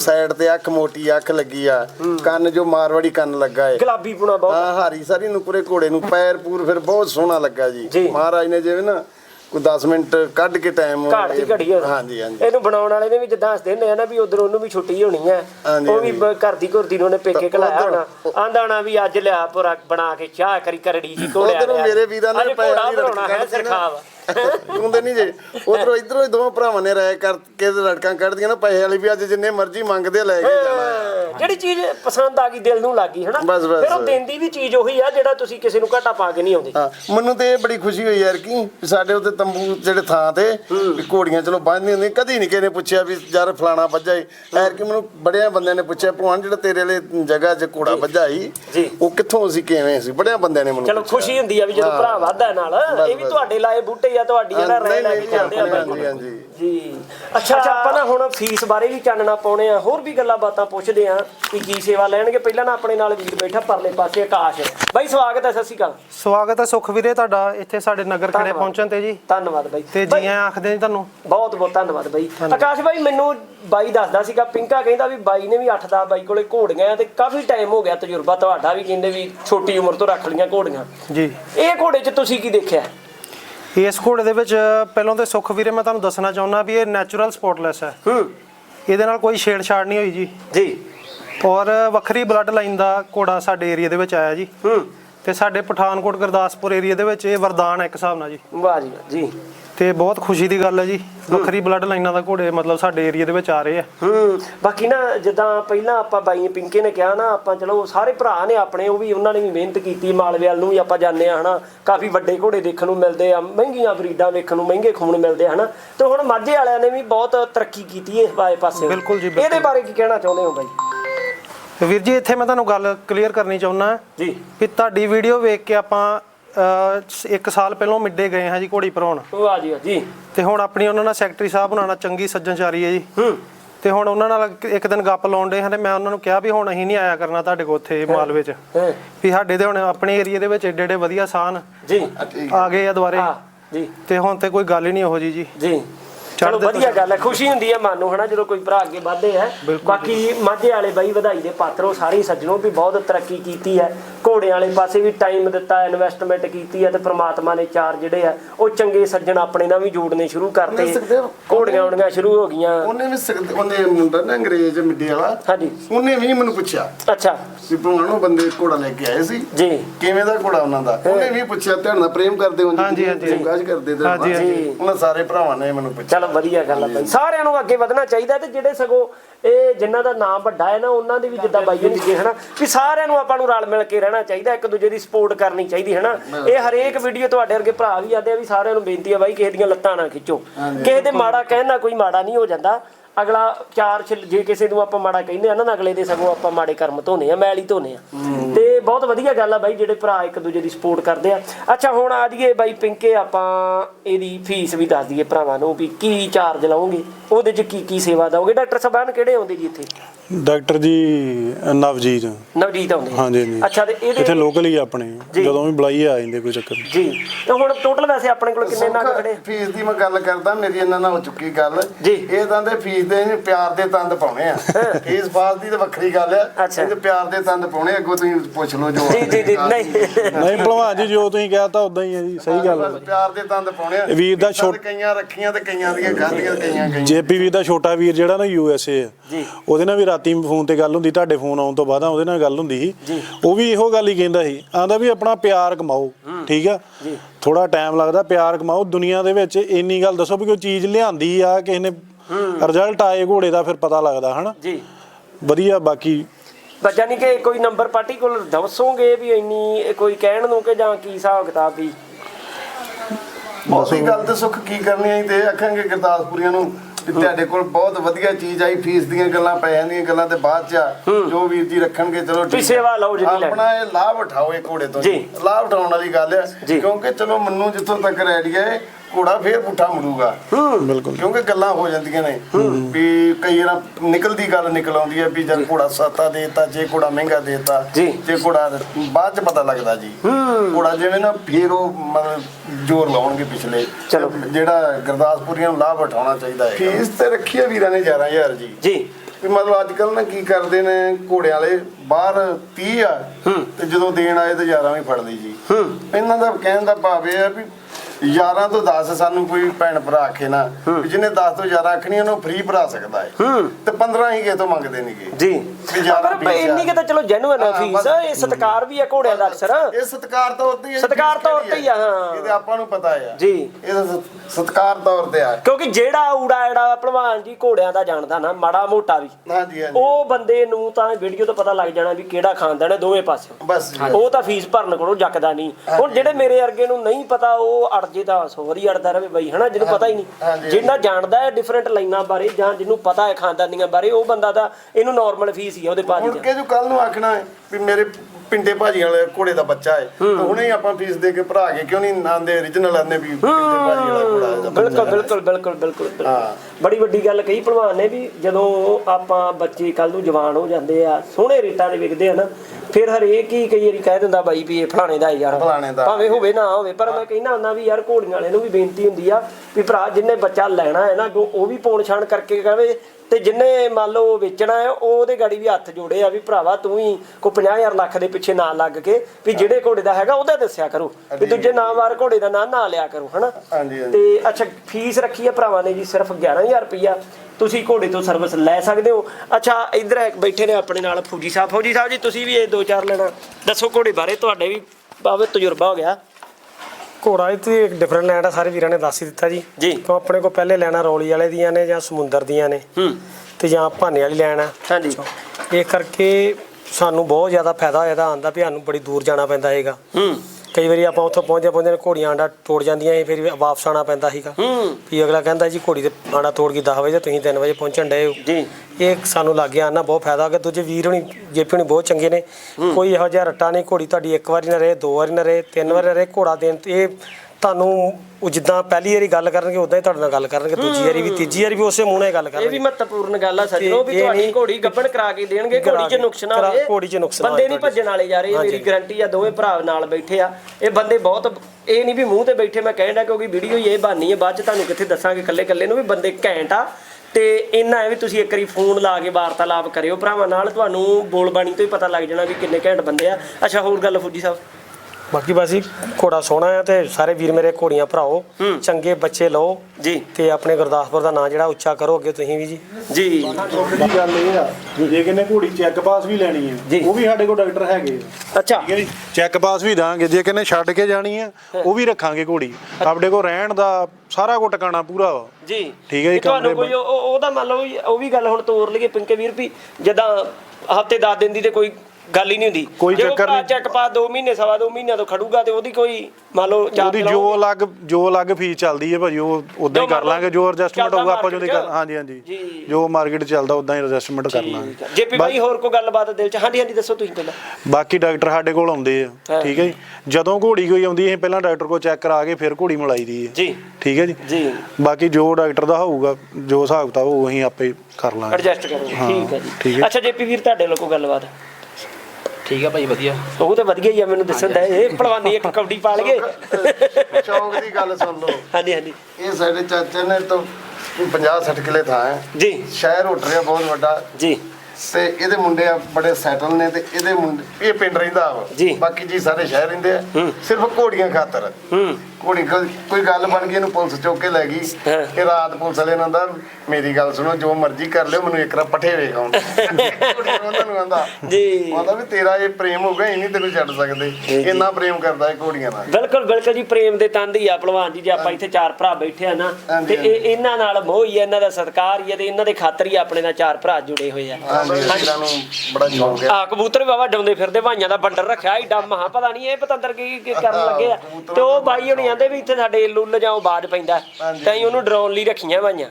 ਸਾਈਡ ਤੇ ਅੱਖ ਮੋਟੀ ਅੱਖ ਲੱਗੀ ਆ ਕੰਨ ਜੋ ਮਾਰਵਾੜੀ ਕੰਨ ਲੱਗਾ ਏ। ਗੁਲਾਬੀ ਪੁਣਾ ਬਹੁਤ। ਹਾਂ ਹਾਰੀ ਸਾਰੀ ਨੂੰ ਪੂਰੇ ਘੋੜੇ ਨੂੰ ਪੈਰ ਪੂਰ ਫਿਰ ਬਹੁਤ ਸੋਹਣਾ ਲੱਗਾ ਜੀ। ਮਹਾਰਾਜ ਨੇ ਜਿਵੇਂ ਨਾ ਕੋਈ 10 ਮਿੰਟ ਕੱਢ ਕੇ ਟਾਈਮ ਘਾਟ ਦੀ ਘੜੀ ਹੈ ਹਾਂਜੀ ਹਾਂਜੀ। ਇਹਨੂੰ ਬਣਾਉਣ ਵਾਲੇ ਨੇ ਵੀ ਜਿੱਦਾਂ ਹੱਸਦੇ ਹੁੰਦੇ ਆ ਨਾ ਵੀ ਉਧਰ ਉਹਨੂੰ ਵੀ ਛੁੱਟੀ ਹੋਣੀ ਹਾਂਜੀ, ਉਹ ਵੀ। ਬ- ਘਰ ਦੀ ਘੁਰਦੀ ਨੂੰ ਉਹਨੇ ਪੇਕੇ ਉੱਧਰ- ਹੋਣਾ ਆਂਦਾ ਹੋਣਾ। ਵੀ ਅੱਜ ਲਿਆ ਪੁਰਾ ਬਣਾ ਕੇ ਚਾਹ ਕਰੀ ਕਰੜੀ ਜੀ ਕੋੜਿਆ ਉਧਰੋਂ ਮੇਰੇ ਵੀਰਾਂ ਨੇ ਪੈਰ ਹੈ ਰੜਕ ਸਰਖਾਵ। ਹੁੰਦੇ ਨਹੀਂ ਜੇ ਉਧਰੋਂ ਇਧਰੋਂ ਹੀ ਦੋਵਾਂ ਭਰਾਵਾਂ ਨੇ ਰਾਇ ਕਰਕੇ ਤੇ ਲੜਕਾਂ ਕੱਢਦੀਆਂ ਨਾ ਪੈਸੇ ਵਾਲੀ ਵੀ ਅੱਜ ਜਿੰਨੇ ਮਰਜ਼ੀ ਮੰਗਦੇ ਲੈ ਕੇ ਜਾਣਾ। ਜਿਹੜੀ ਚੀਜ਼ ਪਸੰਦ ਆ ਗਈ ਦਿਲ ਨੂੰ ਲੱਗੀ ਹਨਾ ਬਸ, ਬਸ। ਫਿਰ ਉਹ ਦਿੰਦੀ ਵੀ ਚੀਜ਼ ਉਹੀ ਆ ਜਿਹੜਾ ਤੁਸੀਂ ਕਿਸੇ ਨੂੰ ਘਾਟਾ ਪਾ ਕੇ ਨਹੀਂ ਆਉਂਦੇ ਹਾਂ ਮੈਨੂੰ ਤੇ ਇਹ ਬੜੀ ਖੁਸ਼ੀ ਹੋਈ ਯਾਰ ਕਿ ਵੀ ਸਾਡੇ ਉੱਤੇ ਤੰਬੂ ਜਿਹੜੇ ਥਾਂ ਤੇ ਵੀ ਘੋੜੀਆਂ ਚਲੋ ਬੰਨ੍ਹਦੀਆਂ ਹੁੰਦੀਆਂ ਕਦੀ ਨਹੀਂ ਕਿਸੇ ਨੇ ਪੁੱਛਿਆ ਵੀ ਯਾਰ ਫਲਾਣਾ ਵੱਜਾ ਈ ਐਰ ਕਿ ਮੈਨੂੰ ਬੜਿਆਂ ਬੰਦਿਆਂ ਨੇ ਪੁੱਛਿਆ ਭਗਵਾਨ ਜਿਹੜਾ ਤੇਰੇ ਵਾਲੇ ਜਗ੍ਹਾ 'ਚ ਘੋੜਾ ਵੱਜਾ ਸੀ ਜੀ। ਉਹ ਕਿੱਥੋਂ ਸੀ ਕਿਵੇਂ ਸੀ ਬੜਿਆਂ ਬੰਦਿਆਂ ਨੇ ਮੈਨੂੰ ਚਲੋ ਪੁੱਛਿਆ। ਖੁਸ਼ੀ ਹੁੰਦੀ ਆ ਵੀ ਜਦੋਂ ਹਾਂ। ਭਰਾ ਵਾਧਾ ਨਾਲ ਇਹ ਵੀ ਬਸ। ਤੁਹਾਡੇ ਲਾਏ ਬੂਟੇ ਆ ਤੁਹਾਡੀ ਜਿਹੜਾ ਰਹਿ ਲੈ ਕੇ ਚੱਲਦੇ ਆ। ਹਾਂਜੀ, ਹਾਂਜੀ। ਜੀ। ਅੱਛਾ। ਆਪਾਂ ਨਾ ਹੁਣ ਫੀਸ ਬਾਰੇ ਵੀ ਚਾਨਣਾ ਪਾਉਣੇ ਆ ਹੋਰ ਵੀ ਗੱਲਾਂ ਬਾਤਾਂ ਪੁੱਛਦੇ ਆ ਕਿ ਕੀ ਸੇਵਾ ਲੈਣਗੇ। ਪਹਿਲਾਂ ਨਾ ਆਪਣੇ ਨਾਲ ਵੀਰ ਬੈਠਾ ਪਰਲੇ ਪਾਸੇ ਆਕਾਸ਼। ਬਾਈ ਸਵਾਗਤ ਹੈ ਸਤਿ ਸ਼੍ਰੀ ਅਕਾਲ। ਸਵਾਗਤ ਹੈ ਸੁਖ ਵੀਰੇ ਤੁਹਾਡਾ ਇੱਥੇ ਸਾਡੇ ਨਗਰ ਖੜੇ। ਪਹੁੰਚਣ ਤੇ ਜੀ? ਧੰਨਵਾਦ ਬਾਈ। ਤੇ ਬਾਈ, ਜੀ ਆਇਆਂ ਆਖਦੇ ਜੀ ਤੁਹਾਨੂੰ। ਬਹੁਤ ਬਹੁਤ ਧੰਨਵਾਦ ਬਾਈ। ਆਕਾਸ਼ ਬਾਈ ਮੈਨੂੰ ਬਾਈ ਦੱਸਦਾ ਸੀਗਾ ਪਿੰਕਾ ਕਹਿੰਦਾ ਵੀ ਬਾਈ ਨੇ ਵੀ 8-10 ਬਾਈ ਕੋਲੇ ਘੋੜੀਆਂ ਆ ਤੇ ਕਾਫੀ ਟਾਈਮ ਹੋ ਗਿਆ ਤਜਰਬਾ ਤੁਹਾਡਾ ਵੀ ਕਹਿੰਦੇ ਵੀ ਛੋਟੀ ਉਮਰ ਤੋਂ ਰੱਖ ਲਈਆਂ ਘੋੜੀਆਂ। ਜੀ। ਇਹ ਘੋੜੇ 'ਚ ਤੁਸੀਂ ਕੀ ਦੇਖਿਆ? ਇਸ ਘੋੜੇ ਦੇ ਵਿੱਚ ਪਹਿਲਾਂ ਤੇ ਸੁਖ ਵੀਰੇ ਮੈਂ ਤੁਹਾਨੂੰ ਦੱਸਣਾ ਚਾਹੁੰਦਾ ਵੀ ਇਹ ਨੈਚੁਰਲ ਸਪੋਰਟਲੈਸ ਹੈ। ਹੂੰ। ਇਹਦੇ ਨਾਲ ਕੋਈ ਛੇੜਛਾੜ ਨਹੀਂ ਹੋਈ ਜੀ। ਜੀ। ਔਰ ਵੱਖਰੀ ਬਲੱਡ ਲਾਈਨ ਦਾ ਘੋੜਾ ਸਾਡੇ ਏਰੀਆ ਦੇ ਵਿੱਚ ਆਇਆ ਜੀ। ਹੂੰ। ਤੇ ਸਾਡੇ ਪਠਾਨਕੋਟ ਗੁਰਦਾਸਪੁਰ ਏਰੀਆ ਦੇ ਵਿੱਚ ਇਹ ਵਰਦਾਨ ਹੈ ਇੱਕ ਹਿਸਾਬ ਨਾਲ ਜੀ। ਵਾਹ ਜੀ ਜੀ। ਤੇ ਬਹੁਤ ਖੁਸ਼ੀ ਦੀ ਗੱਲ ਹੈ ਜੀ। ਵੱਖਰੀ ਬਲੱਡ ਲਾਈਨਾਂ ਦਾ ਘੋੜੇ ਮਤਲਬ ਸਾਡੇ ਏਰੀਆ ਦੇ ਵਿੱਚ ਆ ਰਹੇ ਆ। ਹੂੰ। ਬਾਕੀ ਨਾ ਜਿੱਦਾਂ ਪਹਿਲਾਂ ਆਪਾਂ ਬਾਈ ਪਿੰਕੇ ਨੇ ਕਿਹਾ ਨਾ ਆਪਾਂ ਚਲੋ ਸਾਰੇ ਭਰਾ ਨੇ ਆਪਣੇ ਉਹ ਵੀ ਉਹਨਾਂ ਨੇ ਵੀ ਮਿਹਨਤ ਕੀਤੀ ਮਾਲਵੇ ਵੱਲ ਨੂੰ ਵੀ ਆਪਾਂ ਜਾਂਦੇ ਆ ਹਨਾ। ਕਾਫੀ ਵੱਡੇ ਘੋੜੇ ਦੇਖਣ ਨੂੰ ਮਿਲਦੇ ਆ ਮਹਿੰਗੀਆਂ ਬਰੀਡਾਂ ਵੇਖਣ ਨੂੰ ਮਹਿੰਗੇ ਖੂਨ ਮਿਲਦੇ ਆ ਹਨਾ। ਤੇ ਹੁਣ ਮਾਝੇ ਵਾਲਿਆਂ ਨੇ ਵੀ ਬਹੁਤ ਤਰੱਕੀ ਕੀਤੀ ਇਸ ਬਾਏ ਪਾਸੇ ਬਿਲਕੁਲ ਜੀ। ਇਹਦੇ ਬਾਰੇ ਕੀ ਕਹਿਣਾ ਚਾਹੁੰਦੇ ਹੋ ਬਾਈ? ਵੀਰ ਜੀ ਇੱਥੇ ਮੈਂ ਤੁਹਾਨੂੰ ਗੱਲ ਕਲੀਅਰ ਕਰਨੀ ਚਾਹੁੰਦਾ। ਜੀ। ਵੀ ਤੁਹਾਡੀ ਵੀਡੀਓ ਵੇਖ ਕੇ ਆਪਾਂ ਅਹ, ਇੱਕ ਸਾਲ ਪਹਿਲਾਂ ਮਿੱਡੇ ਗਏ ਹਾਂ ਜੀ ਘੋੜੀ ਭਰਾਉਣ ਵਾਹ ਜੀ ਵਾਹ, ਜੀ। ਤੇ ਹੁਣ ਆਪਣੀ ਉਹਨਾਂ ਨਾਲ ਸੈਕਟਰੀ ਸਾਹਿਬ ਉਹਨਾਂ ਨਾਲ ਚੰਗੀ ਸੱਜਣਚਾਰੀ ਹੈ ਜੀ। ਹੂੰ। ਤੇ ਹੁਣ ਉਹਨਾਂ ਨਾਲ ਇੱਕ- ਇੱਕ ਦਿਨ ਗੱਪ ਲਾਉਣ ਦੇ ਹਾਂ ਤੇ ਮੈਂ ਉਹਨਾਂ ਨੂੰ ਕਿਹਾ ਵੀ ਹੁਣ ਅਸੀਂ ਨਹੀਂ ਆਇਆ ਕਰਨਾ ਤੁਹਾਡੇ ਕੋਲ ਉੱਥੇ ਮਾਲਵੇ 'ਚ ਹਾਂ। ਵੀ ਸਾਡੇ ਦੇ ਹੁਣ ਆਪਣੇ ਏਰੀਆ ਦੇ ਵਿੱਚ ਏਡੇ ਏਡੇ ਵਧੀਆ ਸਾਨ ਜੀ। ਆ ਗਏ ਆ ਦੁਬਾਰੇ। ਹਾਂ ਜੀ। ਤੇ ਹੁਣ ਤੇ ਕੋਈ ਗੱਲ ਹੀ ਨਹੀਂ ਉਹੋ ਜੀ ਜੀ। ਜੀ। ਚਲੋ ਚੜ੍ਹਦੇ ਵਧੀਆ ਗੱਲ ਹੈ ਖੁਸ਼ੀ ਹੁੰਦੀ ਹੈ ਮਨ ਨੂੰ ਹਨਾ ਜਦੋਂ ਕੋਈ ਭਰਾ ਅੱਗੇ ਵਧਦੇ ਹੈ। ਬਾਕੀ ਮਾਝੇ ਵਾਲੇ ਬਾਈ ਵਧਾਈ ਦੇ ਪਾਤਰੋ ਸਾਰੇ ਸੱਜਣੋ ਵੀ ਬਹੁਤ ਤਰੱਕੀ ਕੀਤੀ ਹੈ। ਘੋੜਿਆਂ ਵਾਲੇ ਪਾਸੇ ਵੀ ਟਾਈਮ ਦਿੱਤਾ ਇਨਵੈਸਟਮੈਂਟ ਕੀਤੀ ਹੈ ਤੇ ਪ੍ਰਮਾਤਮਾ ਨੇ ਚਾਰ ਜਿਹੜੇ ਆ ਉਹ ਚੰਗੇ ਸੱਜਣ ਆਪਣੇ ਨਾਲ ਵੀ ਜੋੜਨੇ ਸ਼ੁਰੂ ਕਰਤੇ। ਘੋੜੀਆਂ ਆਉਣੀਆਂ ਸ਼ੁਰੂ ਹੋ ਗਈਆਂ। ਉਹਨੇ ਵੀ ਉਹਨੇ ਮੁੰਡਾ ਨਾ ਅੰਗਰੇਜ਼ ਮਿੱਡੇ ਵਾਲਾ ਹਾਂਜੀ। ਉਹਨੇ ਵੀ ਮੈਨੂੰ ਪੁੱਛਿਆ। ਅੱਛਾ। ਵੀ ਭਗਵਾਨ ਉਹ ਬੰਦੇ ਘੋੜਾ ਲੈ ਕੇ ਆਏ ਸੀ। ਜੀ। ਕਿਵੇਂ ਦਾ ਘੋੜਾ ਉਹਨਾਂ ਦਾ? ਉਹਨੇ ਵੀ ਪੁੱਛਿਆ ਧਿਆਨ ਨਾਲ ਪ੍ਰੇਮ ਕਰਦੇ ਹੋ ਹਾਂਜੀ, ਹਾਂਜੀ। ਕਰਦੇ ਤੇ ਹਾਂਜੀ, ਹਾਂਜੀ। ਉਹਨਾਂ ਸਾਰੇ ਭਰਾਵਾਂ ਨੇ ਮੈਨੂੰ ਪੁੱਛਿਆ। ਚਲੋ ਵਧੀਆ ਗੱਲ ਹੈ ਬਾਈ। ਸਾਰਿਆਂ ਨੂੰ ਅੱਗੇ ਵਧਣਾ ਚਾਹੀਦਾ ਤੇ ਜਿਹੜੇ ਸਗੋਂ ਇਹ ਜਿਨ੍ਹਾਂ ਦਾ ਨਾਮ ਵੱਡਾ ਹੈ ਨਾ ਉਹਨਾਂ ਦੀ ਵੀ ਜਿੱਦਾਂ ਬਾਈ ਜੀ ਹਨਾ ਵੀ ਸਾਰਿਆਂ ਨੂੰ ਆਪਾਂ ਨੂੰ ਰਲ ਮਿਲ ਕੇ ਰਹਿਣਾ ਚਾਹੀਦਾ ਇੱਕ ਦੂਜੇ ਦੀ ਸਪੋਰਟ ਕਰਨੀ ਚਾਹੀਦੀ ਹਨਾ। ਇਹ ਹਰੇਕ ਵੀਡੀਓ ਤੁਹਾਡੇ ਵਰਗੇ ਭਰਾ ਵੀ ਆਦੇ ਆ ਵੀ ਸਾਰਿਆਂ ਨੂੰ ਬੇਨਤੀ ਹੈ ਬਾਈ ਕਿਸੇ ਦੀਆਂ ਲੱਤਾਂ ਨਾ ਖਿੱਚੋ। ਕਿਸੇ ਦੇ ਮਾੜਾ ਕਹਿਣ ਕੋਈ ਮਾੜਾ ਨਹੀਂ ਹੋ ਜਾਂਦਾ। ਅਗਲਾ ਚਾਰ ਛਿਲ ਜੇ ਕਿਸੇ ਨੂੰ ਆਪਾਂ ਮਾੜਾ ਕਹਿੰਦੇ ਆ ਨਾ ਅਗਲੇ ਦੇ ਸਗੋਂ ਆਪਾਂ ਮਾੜੇ ਕਰਮ ਧੋਨੇ ਆ ਮੈਲ ਹੀ ਧੋਨੇ ਆ। ਬਹੁਤ ਵਧੀਆ ਗੱਲ ਆ ਬਾਈ, ਜਿਹੜੇ ਭਰਾ ਇੱਕ ਦੂਜੇ ਦੀ ਸਪੋਰਟ ਕਰਦੇ ਆ। ਅੱਛਾ, ਹੁਣ ਆ ਜਾਈਏ ਬਾਈ ਪਿੰਕੇ, ਆਪਾਂ ਇਹਦੀ ਫੀਸ ਵੀ ਦੱਸ ਦਈਏ ਭਰਾਵਾਂ ਨੂੰ ਵੀ ਕੀ ਚਾਰਜ ਲਾਓਗੇ ਉਹਦੇ ਚ ਕੀ ਕੀ ਸੇਵਾ ਦਓਗੇ? ਡਾਕਟਰ ਸਾਹਿਬਾਨ ਕਿਹੜੇ ਆਉਂਦੇ ਜੀ ਇੱਥੇ? ਡਾਕਟਰ ਜੀ ਨਵਜੀਤ। ਨਵਜੀਤ ਆਉਂਦੇ ਆ। ਹਾਂਜੀ ਹਾਂਜੀ। ਅੱਛਾ ਤੇ ਇੱਥੇ ਇਹਦੇ ਲੋਕਲ ਹੀ ਆ ਆਪਣੇ। ਜੀ। ਜਦੋਂ ਵੀ ਬੁਲਾਈ ਆ ਜਾਂਦੇ ਕੋਈ ਚੱਕਰ ਨਹੀਂ। ਜੀ। ਤੇ ਹੁਣ ਟੋਟਲ ਵੈਸੇ ਆਪਣੇ ਕੋਲ ਕਿੰਨੇ ਨਗ ਖੜੇ ਆ? ਫੀਸ ਦੀ ਮੈਂ ਗੱਲ ਕਰਦਾ ਮੇਰੀ ਇਹਨਾਂ ਨਾਲ ਹੋ ਚੁੱਕੀ ਗੱਲ। ਜੀ। ਇਹ ਦੰਦੇ ਫੀਸ ਦੇ ਪਿਆਰ ਦੇ ਤੰਦ ਪਾਉਣੇ ਆ। ਫੀਸ ਫਾਸ ਦੀ ਤਾਂ ਵੱਖਰੀ ਗੱਲ ਆ। ਅੱਛਾ। ਇਹ ਤੇ ਪਿਆਰ ਦੇ ਤੰਦ ਪਾਉਣੇ ਅੱਗੋਂ ਤੁਸੀਂ ਪੁੱਛ ਲਓ ਜੋ ਜੀ ਜੀ ਜੀ ਨਹੀਂ। ਨਹੀਂ ਭਲਵਾਨ ਜੀ ਜੋ ਤੁਸੀਂ ਕਹਿਤਾ ਉਦਾਂ ਹੀ ਹੈ ਜੀ ਸਹੀ ਗੱਲ ਬਸ ਹੈ ਪਿਆਰ ਦੇ ਤੰਦ ਪਾਉਣੇ ਆ। ਵੀਰ ਦਾ ਛੋਟ- ਕਈਆਂ ਰੱਖੀਆਂ ਤੇ ਕਈਆਂ ਦੀਆਂ ਖਾਧੀਆਂ ਤੇ ਕਈਆਂ ਗਈਆਂ। ਜੇਪੀ ਵੀ ਦਾ ਛੋਟਾ ਵੀਰ ਜਿਹੜਾ ਨਾ ਯੂ ਐਸ ਏ ਜੀ। ਉਹਦੇ ਨਾਲ ਵੀ ਰਾਤੀ ਫੋਨ ਤੇ ਗੱਲ ਹੁੰਦੀ ਤੁਹਾਡੇ ਫੋਨ ਆਉਣ ਤੋਂ ਬਾਅਦ ਉਹਦੇ ਨਾਲ ਗੱਲ ਹੁੰਦੀ ਸੀ। ਉਹ ਵੀ ਇਹੋ ਗੱਲ ਹੀ ਕਹਿੰਦਾ ਸੀ ਆਂਦਾ ਵੀ ਆਪਣਾ ਪਿਆਰ ਕਮਾਓ ਠੀਕ ਆ? ਥੋੜਾ ਟਾਈਮ ਲੱਗਦਾ ਪਿਆਰ ਕਮਾਓ ਦੁਨੀਆ ਦੇ ਵਿੱਚ ਇੰਨੀ ਗੱਲ ਦੱਸੋ ਵੀ ਕੋਈ ਚੀਜ਼ ਲਿਆਂਦੀ ਆ ਕਿਸੇ ਨੇ ਰਿਜ਼ਲਟ ਆਏ ਘੋੜੇ ਦਾ ਫਿਰ ਪਤਾ ਲੱਗਦਾ ਹਨਾ? ਜੀ। ਬਹੁਤੀ ਬਾਕੀ ਜਾਨੀ ਕਿ ਕੋਈ ਨੰਬਰ ਪਾਰਟੀਕੂਲਰ ਦੱਸੋਗੇ ਵੀ ਇੰਨੀ ਕੋਈ ਕਹਿਣ ਨੂੰ ਕਿ ਜਾਂ ਕੀ ਹਿਸਾਬ ਕਿਤਾਬ ਵੀ? ਬਹੁਤੀ ਗੱਲ ਤੇ ਸੁੱਖ ਕੀ ਕਰਨੀ ਆਈ ਤੇ ਆਖਾਂਗੇ ਗੁਰਦਾਸਪੁਰੀਆਂ ਨੂੰ। ਵੀ ਤੁਹਾਡੇ ਕੋਲ ਬਹੁਤ ਵਧੀਆ ਚੀਜ਼ ਆਈ ਫੀਸ ਦੀਆਂ ਗੱਲਾਂ ਪੈਸਿਆਂ ਦੀਆਂ ਗੱਲਾਂ ਤੇ ਬਾਅਦ ਚ ਆ। ਜੋ ਵੀਰ ਜੀ ਰੱਖਣਗੇ ਚਲੋ ਠੀਕ ਆ। ਸੇਵਾ ਲਓ ਲੈਣੀ। ਆਪਣਾ ਇਹ ਲਾਭ ਉਠਾਓ ਇਹ ਘੋੜੇ ਤੋਂ ਜੀ। ਲਾਭ ਉਠਾਉਣ ਵਾਲੀ ਗੱਲ ਹੈ ਜੀ। ਕਿਉਂਕਿ ਚਲੋ ਮੈਨੂੰ ਜਿੱਥੋਂ ਤੱਕ ਆਈਡੀਆ ਹੈ ਘੋੜਾ ਫੇਰ ਪੁੱਠਾ ਮੁੜੂਗਾ। ਬਿਲਕੁਲ। ਕਿਉਂਕਿ ਗੱਲਾਂ ਹੋ ਜਾਂਦੀਆਂ ਨੇ। ਵੀ ਕਈ ਵਾਰ ਨਿਕਲਦੀ ਗੱਲ ਨਿਕਲ ਆਉਂਦੀ ਹੈ ਵੀ ਜਦ ਘੋੜਾ ਸਸਤਾ ਦੇਤਾ ਜੇ ਘੋੜਾ ਮਹਿੰਗਾ ਦੇਤਾ ਜੀ। ਜੇ ਘੋੜਾ ਬਾਅਦ ਚ ਪਤਾ ਲੱਗਦਾ ਜੀ। ਘੋੜਾ ਜਿਵੇਂ ਨਾ ਫੇਰ ਉਹ ਮਤਲਬ ਜ਼ੋਰ ਲਾਉਣਗੇ ਪਿਛਲੇ। ਚਲੋ। ਜਿਹੜਾ ਗੁਰਦਾਸਪੁਰੀਆਂ ਨੂੰ ਲਾਭ ਉਠਾਉਣਾ ਚਾਹੀਦਾ ਹੈ। ਫੀਸ ਤੇ ਰੱਖੀ ਹੈ ਵੀਰਾਂ ਨੇ 11000 ਜੀ। ਜੀ। ਵੀ ਮਤਲਬ ਅੱਜ ਕੱਲ ਨਾ ਕੀ ਕਰਦੇ ਨੇ ਘੋੜਿਆਂ ਵਾਲੇ ਬਾਹਰ 30 ਆ ਤੇ ਜਦੋਂ ਦੇਣ ਆਏ ਤੇ 11 ਵੀ ਫੜ ਲਈ ਜੀ। ਇਹਨਾਂ ਦਾ ਕਹਿਣ ਦਾ ਭਾਵ ਇਹ ਆ ਵੀ 11 ਤੋਂ 10 ਸਾਨੂੰ ਕੋਈ ਭੈਣ ਭਰਾ ਆਖੇ ਨਾ ਵੀ ਜਿਹਨੇ 10 ਤੋਂ 11 ਆਖਣੀ ਉਹਨੂੰ ਫ੍ਰੀ ਭਰਾ ਸਕਦਾ ਹੈ। ਤੇ 15 ਹੀ ਕਿਸੇ ਤੋਂ ਮੰਗਦੇ ਨਹੀਂਗੇ ਜੀ। ਪਰ ਇੰਨੀ ਕਿ ਤਾਂ ਚਲੋ ਜੈਨੂਇਨ ਆ ਹਾਂ, ਫੀਸ। ਇਹ ਸਤਕਾਰ ਵੀ ਆ ਘੋੜਿਆਂ ਦਾ ਅਕਸਰ। ਇਹ ਸਤਕਾਰ ਤੌਰ ਤੇ ਹੀ ਹੈ, ਸਤਿਕਾਰ ਤੌਰ ਤੇ ਹੀ ਆ, ਹਾਂ। ਇਹ ਤੇ ਆਪਾਂ ਨੂੰ ਪਤਾ ਹੈ ਜੀ। ਇਹ ਤਾਂ ਸਤ- ਸਤਕਾਰ ਤੌਰ ਤੇ ਆ। ਕਿਉਂਕਿ ਜਿਹੜਾ ਊੜਾ ਐੜਾ ਭਲਵਾਨ ਜੀ ਘੋੜਿਆਂ ਦਾ ਜਾਣਦਾ ਨਾ ਮਾੜਾ ਮੋਟਾ ਵੀ। ਹਾਂਜੀ ਹਾਂਜੀ। ਉਹ ਬੰਦੇ ਨੂੰ ਤਾਂ ਵੀਡੀਓ ਤੋਂ ਪਤਾ ਲੱਗ ਜਾਣਾ ਵੀ ਕਿਹੜਾ ਖਾਨਦਾਨ ਹੈ ਦੋਵੇਂ ਪਾਸੇ ਬਸ ਜੀ। ਉਹ ਤਾਂ ਫੀਸ ਭਰਨ ਕੋਲੋਂ ਜੱਕਦਾ ਨਹੀਂ। ਹੁਣ ਜਿਹੜੇ ਮੇਰੇ ਵਰਗੇ ਨੂੰ ਨਹੀਂ ਪਤਾ ਉਹ ਅੜ ਜੇ ਤਾਂ ਸੋਰੀ ਅੜਦਾ ਰਵੇ ਬਈ ਹਨਾ ਜਿਹਨੂੰ ਪਤਾ ਹੀ ਨਹੀਂ ਹਾਂਜੀ। ਜਿੰਨਾ ਜਾਣਦਾ ਹੈ ਡਿਫਰੈਂਟ ਲਾਈਨਾਂ ਬਾਰੇ ਜਾਂ ਜਿਹਨੂੰ ਪਤਾ ਹੈ ਖਾਨਦਾਨੀਆਂ ਬਾਰੇ ਉਹ ਬੰਦਾ ਤਾਂ ਇਹਨੂੰ ਨਾਰਮਲ ਫੀਸ ਹੀ ਆ ਉਹਦੇ ਬਾਅਦ ਮੁੜ ਕੇ ਜੋ ਕੱਲ ਨੂੰ ਆਖਣਾ ਹੈ ਵੀ ਮੇਰੇ ਪਿੰਡੇ ਭਾਜੀ ਵਾਲੇ ਘੋੜੇ ਦਾ ਬੱਚਾ ਹੈ ਤਾਂ ਹੁਣੇ ਹੀ ਆਪਾਂ ਫੀਸ ਦੇ ਕੇ ਭਰਾ ਕੇ ਕਿਉਂ ਨਹੀਂ ਨਾਂਦੇ origignal ਆਂਦੇ ਵੀ ਪਿੰਡੇ ਭਾਜੀ ਵਾਲਾ ਘੋੜਾ ਹੈ। ਬਿਲਕੁਲ ਬਿਲਕੁਲ ਬਿਲਕੁਲ ਬਿਲਕੁਲ। ਹਾਂ। ਬੜੀ ਵੱਡੀ ਗੱਲ ਕਹੀ ਭਲਵਾਨ ਨੇ ਵੀ ਜਦੋਂ ਆਪਾਂ ਬੱਚੇ ਕੱਲ ਨੂੰ ਜਵਾਨ ਹੋ ਜਾਂਦੇ ਆ ਸੋਹਣੇ ਰੇਟਾਂ ਦੇ ਵਿਕਦੇ ਆ ਨਾ ਫਿਰ ਹਰੇਕ ਹੀ ਕਈ ਵਾਰੀ ਕਹਿ ਦਿੰਦਾ ਬਾਈ ਵੀ ਇਹ ਫਲਾਣੇ ਦਾ ਯਾਰ। ਫਲਾਣੇ ਦਾ। ਭਾਵੇਂ ਹੋਵੇ ਨਾ ਹੋਵੇ ਪਰ ਮੈਂ ਕਹਿੰਦਾ ਹੁੰਦਾ ਵੀ ਯਾਰ ਘੋੜੀਆਂ ਵਾਲੇ ਨੂੰ ਵੀ ਬੇਨਤੀ ਹੁੰਦੀ ਆ ਵੀ ਭਰਾ ਜਿੰਨੇ ਬੱਚਾ ਲੈਣਾ ਹੈ ਨਾ ਉਹ ਵੀ ਪੌਣ ਛਾਣ ਕਰਕੇ ਕਹੇ ਤੇ ਜਿੰਨੇ ਮੰਨ ਲਓ ਵੇਚਣਾ ਹੈ ਉਹ ਉਹਦੇ ਗਾੜੀ ਵੀ ਹੱਥ ਜੋੜੇ ਆ ਵੀ ਭਰਾਵਾ ਤੂੰ ਹੀ ਕੋ 50000 ਲੱਖ ਦੇ ਪਿੱਛੇ ਨਾ ਲੱਗ ਕੇ ਵੀ ਜਿਹੜੇ ਘੋੜੇ ਦਾ ਹੈਗਾ ਉਹਦਾ ਦੱਸਿਆ ਕਰੋ ਵੀ ਦੂਜੇ ਨਾਮਵਾਰ ਘੋੜੇ ਦਾ ਨਾਂ ਨਾ ਲਿਆ ਕਰੋ ਹਨਾ? ਹਾਂਜੀ ਹਾਂਜੀ। ਤੇ ਅੱਛਾ ਫੀਸ ਰੱਖੀ ਹੈ ਭਰਾਵਾਂ ਨੇ ਜੀ ਸਿਰਫ 11000 ਰੁਪਈਆ। ਤੁਸੀਂ ਘੋੜੇ ਤੋਂ ਸਰਵਿਸ ਲੈ ਸਕਦੇ ਹੋ। ਅੱਛਾ ਇੱਧਰ ਇੱਕ ਬੈਠੇ ਨੇ ਆਪਣੇ ਨਾਲ ਫੌਜੀ ਸਾਹਿਬ। ਫੌਜੀ ਸਾਹਿਬ ਜੀ ਤੁਸੀਂ ਵੀ ਇਹ ਦੋ ਚਾਰ ਲੈਣਾ। ਦੱਸੋ ਘੋੜੇ ਬਾਰੇ ਤੁਹਾਡੇ ਵੀ ਬਾਵੇ ਤਜਰਬਾ ਹੋ ਗਿਆ। ਘੋੜਾ ਇਹ ਤੇ ਇੱਕ ਡਿਫਰੈਂਟ ਲੈਂਡ ਆ ਸਾਰੇ ਵੀਰਾਂ ਨੇ ਦੱਸ ਹੀ ਦਿੱਤਾ ਜੀ। ਜੀ। ਕਿਉਂ ਆਪਣੇ ਕੋਲ ਪਹਿਲੇ ਲੈਣਾ ਰੌਲੀ ਵਾਲੇ ਦੀਆਂ ਨੇ ਜਾਂ ਸਮੁੰਦਰ ਦੀਆਂ ਨੇ। ਹੂੰ। ਤੇ ਜਾਂ ਭਾਨੇ ਵਾਲੀ ਲੈਣ। ਆ ਹਾਂਜੀ ਇਹ ਕਰਕੇ ਸਾਨੂੰ ਬਹੁਤ ਜ਼ਿਆਦਾ ਫਾਇਦਾ ਹੋਇਆ ਦਾ ਆਂਦਾ ਵੀ ਸਾਨੂੰ ਬੜੀ ਦੂਰ ਜਾਣਾ ਪੈਂਦਾ ਹੈਗਾ। ਹੂੰ। ਕਈ ਵਾਰੀ ਆਪਾਂ ਉੱਥੋਂ ਪਹੁੰਚਦੇ ਪਹੁੰਚਦੇ ਘੋੜੀਆਂ ਆਂਡਾ ਤੋੜ ਜਾਂਦੀਆਂ ਸੀ ਫਿਰ ਵਾਪਸ ਆਣਾ ਪੈਂਦਾ ਸੀਗਾ। ਹੂੰ। ਵੀ ਅਗਲਾ ਕਹਿੰਦਾ ਜੀ ਘੋੜੀ ਤੇ ਆਂਡਾ ਤੋੜ ਗਈ 10 ਵਜੇ ਤੁਸੀਂ 3 ਵਜੇ ਪਹੁੰਚਣ ਡਏ ਹੋ। ਜੀ। ਇਹ ਸਾਨੂੰ ਲੱਗ ਗਿਆ ਆਨਾ ਬਹੁਤ ਫਾਇਦਾ ਹੋ ਗਿਆ। ਦੂਜੇ ਵੀਰ ਹੁਣੀ ਜੇਪੀ ਹੁਣੀ ਬਹੁਤ ਚੰਗੇ ਨੇ। ਕੋਈ ਇਹੋ ਜਿਹਾ ਰੱਟਾ ਨਹੀਂ ਘੋੜੀ ਤੁਹਾਡੀ ਇੱਕ ਵਾਰੀ ਨਾ ਰਹੇ ਦੋ ਵਾਰੀ ਨਾ ਰਹੇ ਤਿੰਨ ਵਾਰੀ ਨਾ ਰਹੇ ਘੋੜਾ ਦੇਣ ਤੇ ਇਹ ਤੁਹਾਨੂੰ ਉਹ ਜਿੱਦਾਂ ਪਹਿਲੀ ਵਾਰੀ ਗੱਲ ਕਰਨਗੇ ਉਦਾਂ ਹੀ ਤੁਹਾਡੇ ਨਾਲ ਗੱਲ ਕਰਨਗੇ ਦੂਜੀ ਵਾਰੀ ਵੀ ਤੀਜੀ ਵਾਰੀ ਵੀ ਉਸੇ ਮੂੰਹ ਨਾਲ ਹੀ ਗੱਲ ਇਹ ਵੀ ਕਰਨਗੇ। ਮਹੱਤਵਪੂਰਨ ਗੱਲ ਆ ਸੱਜਣੋ ਵੀ ਇਹ ਤੁਹਾਡੀ ਨਹੀਂ- ਘੋੜੀ ਗੱਬਣ ਕਰਾ ਕੇ ਦੇਣਗੇ ਘੋੜੀ 'ਚ ਨੁਕਸ ਨਾ ਕਰਾ- ਹੋਵੇ ਘੋੜੀ 'ਚ ਨੁਕਸ ਨਾ ਬੰਦੇ ਨਹੀਂ। ਭੱਜਣ ਵਾਲੇ ਯਾਰ ਇਹ ਮੇਰੀ ਗਾਰੰਟੀ ਆ ਦੋਵੇਂ ਭਰਾ ਨਾਲ ਬੈਠੇ ਆ। ਇਹ ਬੰਦੇ ਬਹੁਤ ਇਹ ਨਹੀਂ ਵੀ ਮੂੰਹ ਤੇ ਬੈਠੇ ਮੈਂ ਕਹਿਣ ਡਿਆ ਕਿਉਂਕਿ ਵੀਡੀਓ ਹੀ ਇਹ ਬਾਨੀ ਹੈ ਬਾਅਦ ਚ ਤੁਹਾਨੂੰ ਕਿੱਥੇ ਦੱਸਾਂਗੇ ਇਕੱਲੇ ਇਕੱਲੇ ਨੂੰ ਵੀ ਬੰਦੇ ਘੈਂਟ ਆ। ਤੇ ਇੰਨਾ ਹੈ ਵੀ ਤੁਸੀਂ ਇੱਕ ਵਾਰੀ ਫੋਨ ਲਾ ਕੇ ਵਾਰਤਾਲਾਪ ਕਰਿਓ ਭਰਾਵਾਂ ਨਾਲ ਤੁਹਾਨੂੰ ਬੋਲ ਬਾਣੀ ਤੋਂ ਹੀ ਪਤਾ ਲੱਗ ਜਾਣਾ ਵੀ ਕਿੰਨੇ ਘੈਂਟ ਬੰਦੇ ਆ। ਅੱਛਾ ਹੋਰ ਗੱਲ ਫੌਜੀ ਸਾਹਿਬ। ਬਾਕੀ ਬਸ ਘੋੜਾ ਸੋਹਣਾ ਆ ਤੇ ਸਾਰੇ ਵੀਰ ਮੇਰੇ ਘੋੜੀਆਂ ਭਰਾਓ ਚੰਗੇ ਬੱਚੇ ਲਓ ਜੀ। ਤੇ ਆਪਣੇ ਗੁਰਦਾਸਪੁਰ ਦਾ ਨਾਂ ਜਿਹੜਾ ਉੱਚਾ ਕਰੋ ਅੱਗੇ ਤੁਸੀਂ ਵੀ ਜੀ। ਜੀ। ਵੱਡੀ ਗੱਲ ਇਹ ਆ ਜੇ ਕਿਨੇ ਘੋੜੀ ਚੈੱਕ ਪਾਸ ਵੀ ਲੈਣੀ ਜੀ। ਹੈ ਉਹ ਵੀ ਸਾਡੇ ਕੋਲ ਡਾਕਟਰ ਹੈਗੇ ਆ। ਅੱਛਾ। ਠੀਕ ਹੈ ਜੀ? ਚੈੱਕ ਪਾਸ ਵੀ ਦਾਂਗੇ ਜੇ ਕਿਨੇ ਛੱਡ ਕੇ ਜਾਣੀ ਆ ਉਹ ਵੀ ਰੱਖਾਂਗੇ ਘੋੜੀ। ਆਪਣੇ ਕੋਲ ਰਹਿਣ ਦਾ ਸਾਰਾ ਕੁਝ ਟਿਕਾਣਾ ਪੂਰਾ ਵਾ। ਜੀ। ਠੀਕ ਹੈ ਜੀ, ਤੁਹਾਨੂੰ ਕੋਈ ਉਹ- ਉਹ- ਉਹਦਾ ਮੰਨ ਲਓ ਵੀ ਉਹ ਵੀ ਗੱਲ ਹੁਣ ਤੋਰ ਲਈਏ ਪਿੰਕੇ ਵੀਰ ਵੀ ਜਦਾਂ ਹਫ਼ਤੇ 10 ਦਿਨ ਦੀ ਤੇ ਕੋਈ ਗੱਲ ਹੀ ਨਹੀਂ ਹੁੰਦੀ। ਕੋਈ ਚੱਕਰ ਨਹੀਂ। ਚੈੱਕ ਪਾ 2 ਮਹੀਨੇ ਸਵਾ 2 ਮਹੀਨਿਆਂ ਤੋਂ ਖੜੂਗਾ ਤੇ ਉਹਦੀ ਕੋਈ ਮੰਨ ਲਓ ਚਾਰ ਉਹਦੀ ਜੋ ਅਲੱਗ ਜੋ ਅਲੱਗ ਫੀਸ ਚੱਲਦੀ ਹੈ ਭਾਜੀ ਉਹ ਉਦਾਂ ਹੀ ਕਰ ਲਾਂਗੇ। ਜੋ ਐਡਜਸਟਮੈਂਟ ਹੋਊਗਾ ਆਪਾਂ ਜੋ ਚ। ਹਾਂਜੀ ਹਾਂਜੀ। ਜੀ। ਮਾਰਕੀਟ ਚੱਲਦਾ ਉਦਾਂ ਹੀ ਐਡਜਸਟਮੈਂਟ ਕਰ ਲਾਂਗੇ। ਜੇਪੀ ਭਾਈ ਹੋਰ ਕੋਈ ਗੱਲਬਾਤ ਦਿਲ ਚ ਹਾਂਜੀ ਹਾਂਜੀ ਦੱਸੋ ਤੁਸੀਂ ਪਹਿਲਾਂ। ਬਾਕੀ ਡਾਕਟਰ ਸਾਡੇ ਕੋਲ ਆਉਂਦੇ ਆ। ਠੀਕ ਹੈ ਜੀ। ਜਦੋਂ ਘੋੜੀ ਕੋਈ ਆਉਂਦੀ ਹੈ ਪਹਿਲਾਂ ਡਾਕਟਰ ਕੋਲ ਚੈੱਕ ਕਰਾ ਕੇ ਫਿਰ ਘੋੜੀ ਮਿਲਾਈਦੀ ਹੈ। ਜੀ। ਠੀਕ ਹੈ ਜੀ। ਜੀ। ਬਾਕੀ ਜੋ ਡਾਕਟਰ ਦਾ ਹੋਊਗਾ ਜੋ ਹਿਸਾਬ ਕਿਤਾਬ ਉਹ ਅਸੀਂ ਆਪੇ ਕਰ ਲਾਂਗੇ। ਐਡਜਸਟ ਕਰੋ ਹਾਂ, ਠੀਕ ਹੈ ਜੀ। ਅੱਛਾ ਜੇਪੀ ਵੀਰ ਤੁਹਾਡੇ ਨਾਲ ਕੋਈ ਗੱਲਬਾਤ। ਠੀਕ ਆ ਭਾਈ ਵਧੀਆ। ਉਹ ਤਾਂ ਵਧੀਆ ਹੀ ਆ ਮੈਨੂੰ ਦੱਸਣ ਦਾ ਇਹ ਭਲਵਾਨੀ ਇੱਕ ਕਬੱਡੀ ਪਾਲ ਗਏ ਚੌਂਕ ਦੀ ਗੱਲ ਸੁਣ ਲਓ। ਹਾਂਜੀ ਹਾਂਜੀ। ਇਹ ਸਾਡੇ ਚਾਚੇ ਨੇ ਤਾਂ 50 60 ਕਿਲੇ ਥਾਂ ਹੈ। ਜੀ। ਸ਼ਹਿਰ ਉੱਠ ਰਿਹਾ ਬਹੁਤ ਵੱਡਾ। ਜੀ। ਤੇ ਇਹਦੇ ਮੁੰਡੇ ਆ ਬੜੇ ਸੈਟਲ ਨੇ ਤੇ ਇਹਦੇ ਮੁੰਡੇ ਇਹ ਪਿੰਡ ਰਹਿੰਦਾ ਵਾ। ਜੀ। ਬਾਕੀ ਜੀ ਸਾਰੇ ਸ਼ਹਿਰ ਰਹਿੰਦੇ ਆ। ਸਿਰਫ ਘੋੜੀਆਂ ਖਾਤਰ। ਹੂੰ। ਘੋੜੀ ਕੋਈ ਗੱਲ ਬਣ ਗਈ ਇਹਨੂੰ ਪੁਲਿਸ ਚੁੱਕ ਕੇ ਲੈ ਗਈ। ਹਾਂ। ਇਹ ਰਾਤ ਪੁਲਿਸ ਵਾਲੇ ਨਾਲ ਦਾ ਮੇਰੀ ਗੱਲ ਸੁਣੋ ਜੋ ਮਰਜ਼ੀ ਕਰ ਲਿਓ ਮੈਨੂੰ ਇੱਕ ਰਾ ਪੱਠੇ ਵੇਖ ਆਉਣ ਉਹਨਾਂ ਨੂੰ ਆਂਦਾ ਜੀ। ਆਂਦਾ ਵੀ ਤੇਰਾ ਇਹ ਪ੍ਰੇਮ ਹੋਊਗਾ ਇਹ ਨਹੀਂ ਤੈਨੂੰ ਛੱਡ ਸਕਦੇ। ਇੰਨਾ ਪ੍ਰੇਮ ਕਰਦਾ ਇਹ ਘੋੜੀਆਂ ਨਾਲ। ਬਿਲਕੁਲ ਬਿਲਕੁਲ ਜੀ ਪ੍ਰੇਮ ਦੇ ਤੰਦ ਹੀ ਆ ਭਲਵਾਨ ਜੀ ਜੇ ਆਪਾਂ ਇੱਥੇ ਚਾਰ ਭਰਾ ਬੈਠੇ ਆ ਨਾ ਹਾਂਜੀ, ਤੇ ਇਹ ਇਹਨਾਂ ਨਾਲ ਮੋਹ ਹੀ ਆ ਇਹਨਾਂ ਦਾ ਸਤਿਕਾਰ ਹੀ ਆ ਤੇ ਇਹਨਾਂ ਦੇ ਖਾਤਰ ਹੀ ਆਪਣੇ ਨਾਲ ਚਾਰ ਭਰਾ ਜੁੜੇ ਹੋਏ ਆ। ਹਾਂਜੀ। ਇਹਨਾਂ ਨੂੰ ਬੜਾ ਸ਼ੌਂਕ ਹੈ ਆ ਕਬੂਤਰ ਵੀ ਵਾਵਾ ਡਾਉਂਦੇ ਫਿਰਦੇ ਭਾਈਆਂ ਦਾ ਬੰਡਰ ਰੱਖਿਆ ਏਡਾ ਮਹਾ ਪਤਾ ਨਹੀਂ ਇਹ ਪਤੰਦਰ ਕੀ ਕੀ ਕਰਨ ਲੱਗੇ ਆ। ਤੇ ਉਹ ਬਾਈ ਹੁਣੀ ਆਂਦੇ ਵੀ ਇੱਥੇ ਸਾਡੇ ਲੁੱਲ ਜਾਂ ਬਾਜ ਪੈਂਦਾ। ਤਾਂ ਹੀ ਉਹਨੂੰ ਡਰਾਉਣ ਲਈ ਰੱਖੀਆਂ ਭਾਈਆਂ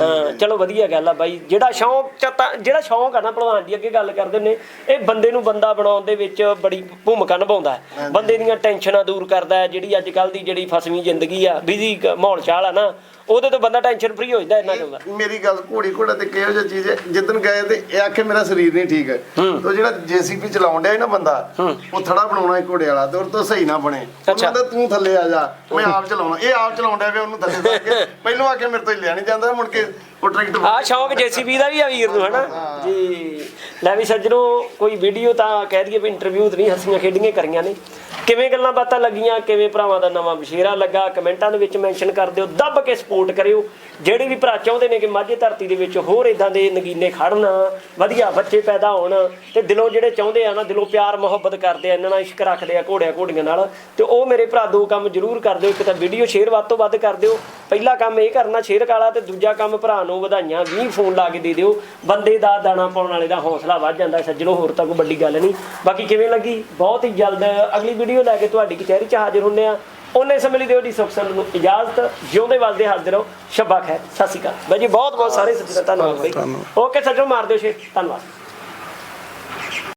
ਹਾਂ ਚਲੋ ਵਧੀਆ ਗੱਲ ਆ ਬਾਈ। ਜਿਹੜਾ ਸ਼ੌਂਕ ਜਿਹੜਾ ਸ਼ੌਂਕ ਆ ਨਾ ਭਲਵਾਨ ਜੀ ਅੱਗੇ ਗੱਲ ਕਰਦੇ ਨੇ ਇਹ ਬੰਦੇ ਨੂੰ ਬੰਦਾ ਬਣਾਉਣ ਦੇ ਵਿੱਚ ਬੜੀ ਭੂਮਿਕਾ ਨਿਭਾਉਂਦਾ ਹੈ। ਬੰਦੇ ਦੀਆਂ ਟੈਨਸ਼ਨਾਂ ਦੂਰ ਕਰਦਾ ਹੈ ਜਿਹੜੀ ਅੱਜ ਕੱਲ ਦੀ ਜਿਹੜੀ ਫਸਵੀਂ ਜ਼ਿੰਦਗੀ ਆ ਬਿਜ਼ੀ ਮਾਹੌਲ ਚਾਲ ਆ ਨਾ ਉਹਦੇ ਤੋਂ ਬੰਦਾ ਟੈਨਸ਼ਨ ਫ੍ਰੀ ਹੋ ਜਾਂਦਾ ਇੰਨਾ ਚੰਗਾ। ਮੇਰੀ ਗੱਲ ਘੋੜੀ ਘੋੜਾ ਤੇ ਕਿਹੋ ਜਿਹਾ ਚੀਜ਼ ਹੈ? ਜਿੱਦਨ ਗਏ ਤੇ ਇਹ ਆਖੇ ਮੇਰਾ ਸਰੀਰ ਨਹੀਂ ਠੀਕ ਹੈ। ਤੋ ਜਿਹੜਾ ਜੀਸੀਪੀ ਚਲਾਉਣ ਡਿਆ ਨਾ ਬੰਦਾ ਉਹ ਥੜਾ ਬਣਾਉਣਾ ਘੋੜੇ ਵਾਲਾ ਤੇ ਉਹ ਤੋਂ ਸਹੀ ਨਾ ਬਣੇ। ਕਹਿੰਦਾ ਤੂੰ ਥੱਲੇ ਆ ਜਾ ਮੈਂ ਆਪ ਚਲਾਉਣਾ। ਇਹ ਆਪ ਚਲਾਉਣ ਡਿਆ ਵੀ ਉਹਨੂੰ ਥੱਲੇ ਲਾ ਕੇ। ਪਹਿਲੋਂ ਆਕੇ ਮੇਰੇ ਤੋਂ ਹੀ ਲਿਆ ਨਹੀਂ ਜਾਂਦਾ ਮੁੜ ਕੇ ਉਹ ਟਰੈਕਟਰ ਆ ਸ਼ੌਂਕ ਜੀਸੀਬੀ ਦਾ ਵੀ ਆ ਵੀਰ ਨੂੰ ਹਨਾ? ਜੀ। ਲੈ ਵੀ ਸੱਜਣੋ ਕੋਈ ਵੀਡੀਓ ਤਾਂ ਕਹਿ ਦਈਏ ਵੀ ਇੰਟਰਵਿਊ ਨਹੀਂ ਹੱਸੀਆਂ ਖੇਡੀਆਂ ਕਰੀਆਂ ਨੇ। ਕਿਵੇਂ ਗੱਲਾਂ ਬਾਤਾਂ ਲੱਗੀਆਂ ਕਿਵੇਂ ਭਰਾਵਾਂ ਦਾ ਨਵਾਂ ਬਸ਼ੇਰਾ ਲੱਗਾ? ਕਮੈਂਟਾਂ ਦੇ ਵਿੱਚ ਮੈਂਸ਼ਨ ਕਰ ਦਿਓ ਦੱਬ ਕੇ ਸਪੋਰਟ ਕਰਿਓ। ਜਿਹੜੇ ਵੀ ਭਰਾ ਚਾਹੁੰਦੇ ਨੇ ਕਿ ਮਾਝੇ ਧਰਤੀ ਦੇ ਵਿੱਚ ਹੋਰ ਇਦਾਂ ਦੇ ਨਗੀਨੇ ਖੜਨ ਵਧੀਆ ਬੱਚੇ ਪੈਦਾ ਹੋਣ ਤੇ ਦਿਲੋਂ ਜਿਹੜੇ ਚਾਹੁੰਦੇ ਆ ਨਾ ਦਿਲੋਂ ਪਿਆਰ ਮੁਹੱਬਤ ਕਰਦੇ ਆ ਇਹਨਾਂ ਨਾਲ ਇਸ਼ਕ ਰੱਖਦੇ ਆ ਘੋੜਿਆਂ ਘੋੜੀਆਂ ਨਾਲ ਤੇ ਉਹ ਮੇਰੇ ਭਰਾ ਦੋ ਕੰਮ ਜ਼ਰੂਰ ਕਰ ਦਿਓ। ਇੱਕ ਤਾਂ ਵੀਡੀਓ ਸ਼ੇਅਰ ਵੱਧ ਤੋਂ ਵੱਧ ਕਰ ਦਿਓ। ਪਹਿਲਾ ਕੰਮ ਇਹ ਕਰਨਾ ਸ਼ੇਅਰ ਕਾਲਾ ਤੇ ਦੂਜਾ ਕੰਮ ਭਰਾ ਨੂੰ ਵਧਾਈਆਂ 20 ਫੋਨ ਲਾ ਕੇ ਦੇ ਦਿਓ। ਬੰਦੇ ਦਾ ਦਾਣਾ ਪਾਉਣ ਵਾਲੇ ਦਾ ਹੌਸਲਾ ਵੱਧ ਜਾਂਦਾ ਸੱਜਣੋ ਹੋਰ ਤਾਂ ਕੋਈ ਵੱਡੀ ਗੱਲ ਨਹੀਂ। ਬਾਕੀ ਕਿਵੇਂ ਲੱਗੀ? ਬਹੁਤ ਹੀ ਜਲਦ ਅਗਲੀ ਵੀਡੀਓ ਲੈ ਕੇ ਤੁਹਾਡੀ ਕਚਹਿਰੀ 'ਚ ਹਾਜ਼ਰ ਹੁੰਨੇ ਆ ਉਹਨੇ ਸਮੇਂ ਲਈ ਦਿਓ ਜੀ ਸੁਖ ਸੰਤ ਨੂੰ ਇਜਾਜ਼ਤ। ਜਿਉਂਦੇ ਵੱਸਦੇ ਹਾਜ਼ਰ ਰਹੋ। ਸ਼ੱਬਾ ਖੈਰ। ਸਤਿ ਸ਼੍ਰੀ ਅਕਾਲ। ਬਾਈ ਜੀ ਬਹੁਤ ਬਹੁਤ ਸਾਰੇ ਸੱਜਣਾ ਧੰਨਵਾਦ ਬਾਈ। ਓਕੇ ਸੱਜਣੋ ਮਾਰ ਦਿਓ ਸ਼ੇਰ। ਧੰਨਵਾਦ।